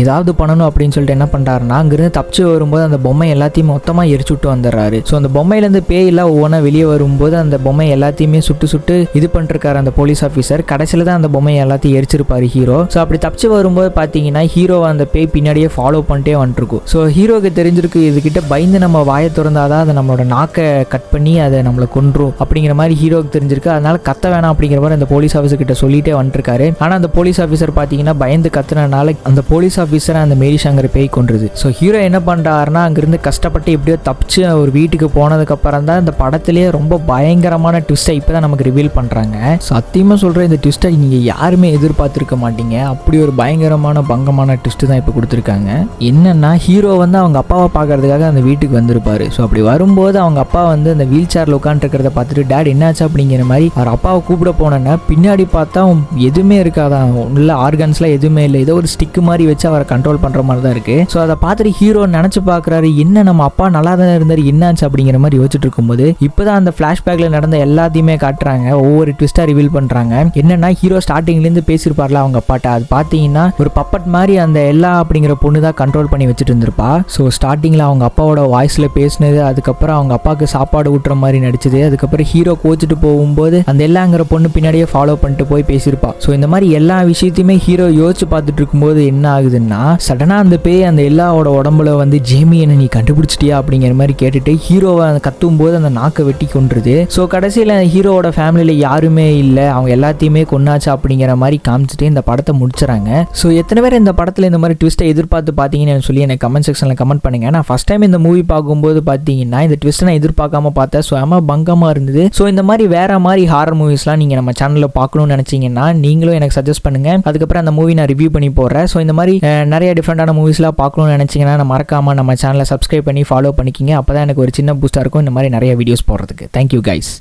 ஏதாவது பண்ணணும் அப்படின்னு சொல்லிட்டு என்ன பண்ணுறாருன்னா அங்கிருந்து தப்பிச்சு வரும்போது அந்த பொம்மை எல்லாத்தையும் மொத்தமாக எரிச்சு விட்டு வந்துடுறாரு. ஸோ அந்த பொம்மையிலேருந்து பேயெல்லாம் ஒவ்வொன்றா வெளியே வரும்போது அந்த பொம்மை எல்லாத்தையுமே சுட்டு சுட்டு இது பண்ணிருக்காரு அந்த போலீஸ் ஆஃபீஸர் கடைசியில் தான் அந்த பொம்மையை எல்லாத்தையும் எரிச்சிருப்பாரு ஹீரோ ஸோ அப்படி தப்பிச்சு வரும்போது பார்த்தீங்கன்னா ஹீரோ அந்த பேய் பின்னாடியே ஃபாலோ பண்ணிட்டே வந்துருக்கும். ஸோ ஹீரோக்கு தெரிஞ்சிருக்கு இதுகிட்ட பயந்து நம்ம வாயை திறந்தாதான் அதை நம்மளோட நாக்கை கட் பண்ணி அதை நம்மளை கொன்றும் அப்படிங்கிற மாதிரி ஹீரோக்கு தெரிஞ்சிருக்கு. அதனால கத்த வேணாம் அப்படிங்கிற மாதிரி அந்த போலீஸ் ஆஃபீஸர் கிட்ட சொல்லிட்டே வந்துருக்காரு. ஆனால் அந்த போலீஸ் ஆஃபீஸர் பார்த்தீங்கன்னா பயந்து கத்துனனால அந்த போலீஸ் ஆஃபீஸரை அந்த மேரிஷாங்கிற பேய் கொன்றுது. ஸோ ஹீரோ என்ன பண்ணுறாருன்னா அங்கேருந்து கஷ்டப்பட்டு எப்படியோ தப்பிச்சு அவர் வீட்டுக்கு போனதுக்கப்புறம் தான் இந்த படத்துலேயே ரொம்ப பயங்கரமான ட்விஸ்ட்டை இப்போ தான் நமக்கு ரிவீல் பண்ணுறாங்க சத்தியமாக சொல்கிற இந்த ட்விஸ்ட்டை நீங்கள் யாருமே எதிர்பார்த்துருக்க மாட்டீங்க. அப்படி ஒரு பயங்கரமான பங்கமான ட்விஸ்ட்டு தான் இப்போ கொடுத்துருக்காங்க. என்னென்னா ஹீரோ வந்து அவங்க அப்பாவை பார்க்கறதுக்காக அந்த வீட்டுக்கு வந்திருப்பார். ஸோ அப்படி வரும்போது அவங்க அப்பா வந்து அந்த வீல் சேரில் உட்காந்துருக்கிறத பார்த்துட்டு டேட் என்னாச்சு? அப்படிங்கிற மாதிரி அவர் அப்பாவை கூப்பிட போனேன்னா பின்னாடி பார்த்தா எதுவுமே இருக்காதான் இல்லை ஆர்கன்ஸ்லாம் எதுவுமே இல்லை. ஏதோ ஒரு ஸ்டிக்கு மாதிரி வச்சு அவரை கண்ட்ரோல் பண்ணுற மாதிரி தான் இருக்குது ஸோ அதை பார்த்துட்டு ஹீரோ நினச்சி பார்க்குறாரு என்ன நம்ம அப்பா நல்லா தானே இருந்தார்? என்னாச்சு? அப்படிங்கிற மாதிரி யோசிச்சுட்டு இருக்கும்போது இப்போ தான் அந்த ஃப்ளாஷ்பேக்கில் நடந்த எல்லாத்தையுமே காட்டுறாங்க. ஒவ்வொரு ட்விஸ்ட்டாக ரிவீல் பண்ணுறாங்க என்னன்னா ஹீரோ ஸ்டார்டிங்லேருந்து பேசியிருப்பார்ல அவங்க அப்பாட்ட. அது பார்த்தீங்கன்னா ஒரு பப்பட் மாதிரி அந்த எல்லா அப்படிங்கிற பொண்ணு தான் கண்ட்ரோல் பண்ணி வச்சுட்டு இருந்திருப்பா. ஸோ ஸ்டார்டிங்கில் அவங்க அப்பாவோட வாய்ஸில் பேசினது அதுக்கப்புறம் அவங்க அப்பாவுக்கு சாப்பாடு ஊட்டுற மாதிரி நடிச்சது அதுக்கப்புறம் ஹீரோ கோச்சிட்டு போகும்போது அந்த எல்லாங்கிற பொண்ணு பின்னாடியே ஃபாலோ பண்ணிட்டு போய் பேசியிருப்பா. ஸோ இந்த மாதிரி எல்லா விஷயத்தையுமே ஹீரோ யோசிச்சு பார்த்துட்டு இருக்கும்போது என்ன என்ன ஆகுதுன்னா சடனாக அந்த பேய் அந்த எல்லாவோட உடம்புல வந்து ஜேமி என்ன நீ கண்டுபிடிச்சிட்டியா? அப்படிங்கிற மாதிரி கேட்டுட்டு ஹீரோவை கத்தும் போது அந்த நாக்கை வெட்டி கொன்றுது. ஸோ கடைசியில் ஹீரோவோட ஃபேமிலியில் யாருமே இல்லை. அவங்க எல்லாத்தையுமே கொன்னாச்சு அப்படிங்கிற மாதிரி காமிச்சிட்டு இந்த படத்தை முடிச்சுறாங்க. ஸோ எத்தனை பேர் இந்த படத்தில் இந்த மாதிரி ட்விஸ்ட்டை எதிர்பார்த்து பார்த்தீங்கன்னு சொல்லி எனக்கு கமெண்ட் செக்ஷனில் கமெண்ட் பண்ணுங்கள் நான் ஃபஸ்ட் டைம் இந்த மூவி பார்க்கும்போது பார்த்தீங்கன்னா இந்த ட்விஸ்ட்டை நான் எதிர்பார்க்காம பார்த்தேன். ஸோ அம்மா பங்கமாக இருந்தது. ஸோ இந்த மாதிரி வேற மாதிரி ஹாரர் மூவிஸ்லாம் நீங்கள் நம்ம சேனலில் பார்க்கணும்னு நினச்சிங்கன்னா நீங்களும் எனக்கு சஜஸ்ட் பண்ணுங்க. அதுக்கப்புறம் அந்த மூவி நான் ரிவ்யூ பண்ணி போடுறேன். ஸோ இந்த மாதிரி நிறைய டிஃப்ரெண்டான மூவிஸ்லாம் பார்க்கணும்னு நினச்சிங்கன்னா நான் மறக்காமல் நம்ம சேனலை சப்ஸ்கிரைப் பண்ணி ஃபாலோ பண்ணிக்கிங்க. அப்போ தான் எனக்கு ஒரு சின்ன பூஸ்டாக இருக்கும். இந்த மாதிரி நிறைய வீடியோஸ் போடுறதுக்கு. Thank you guys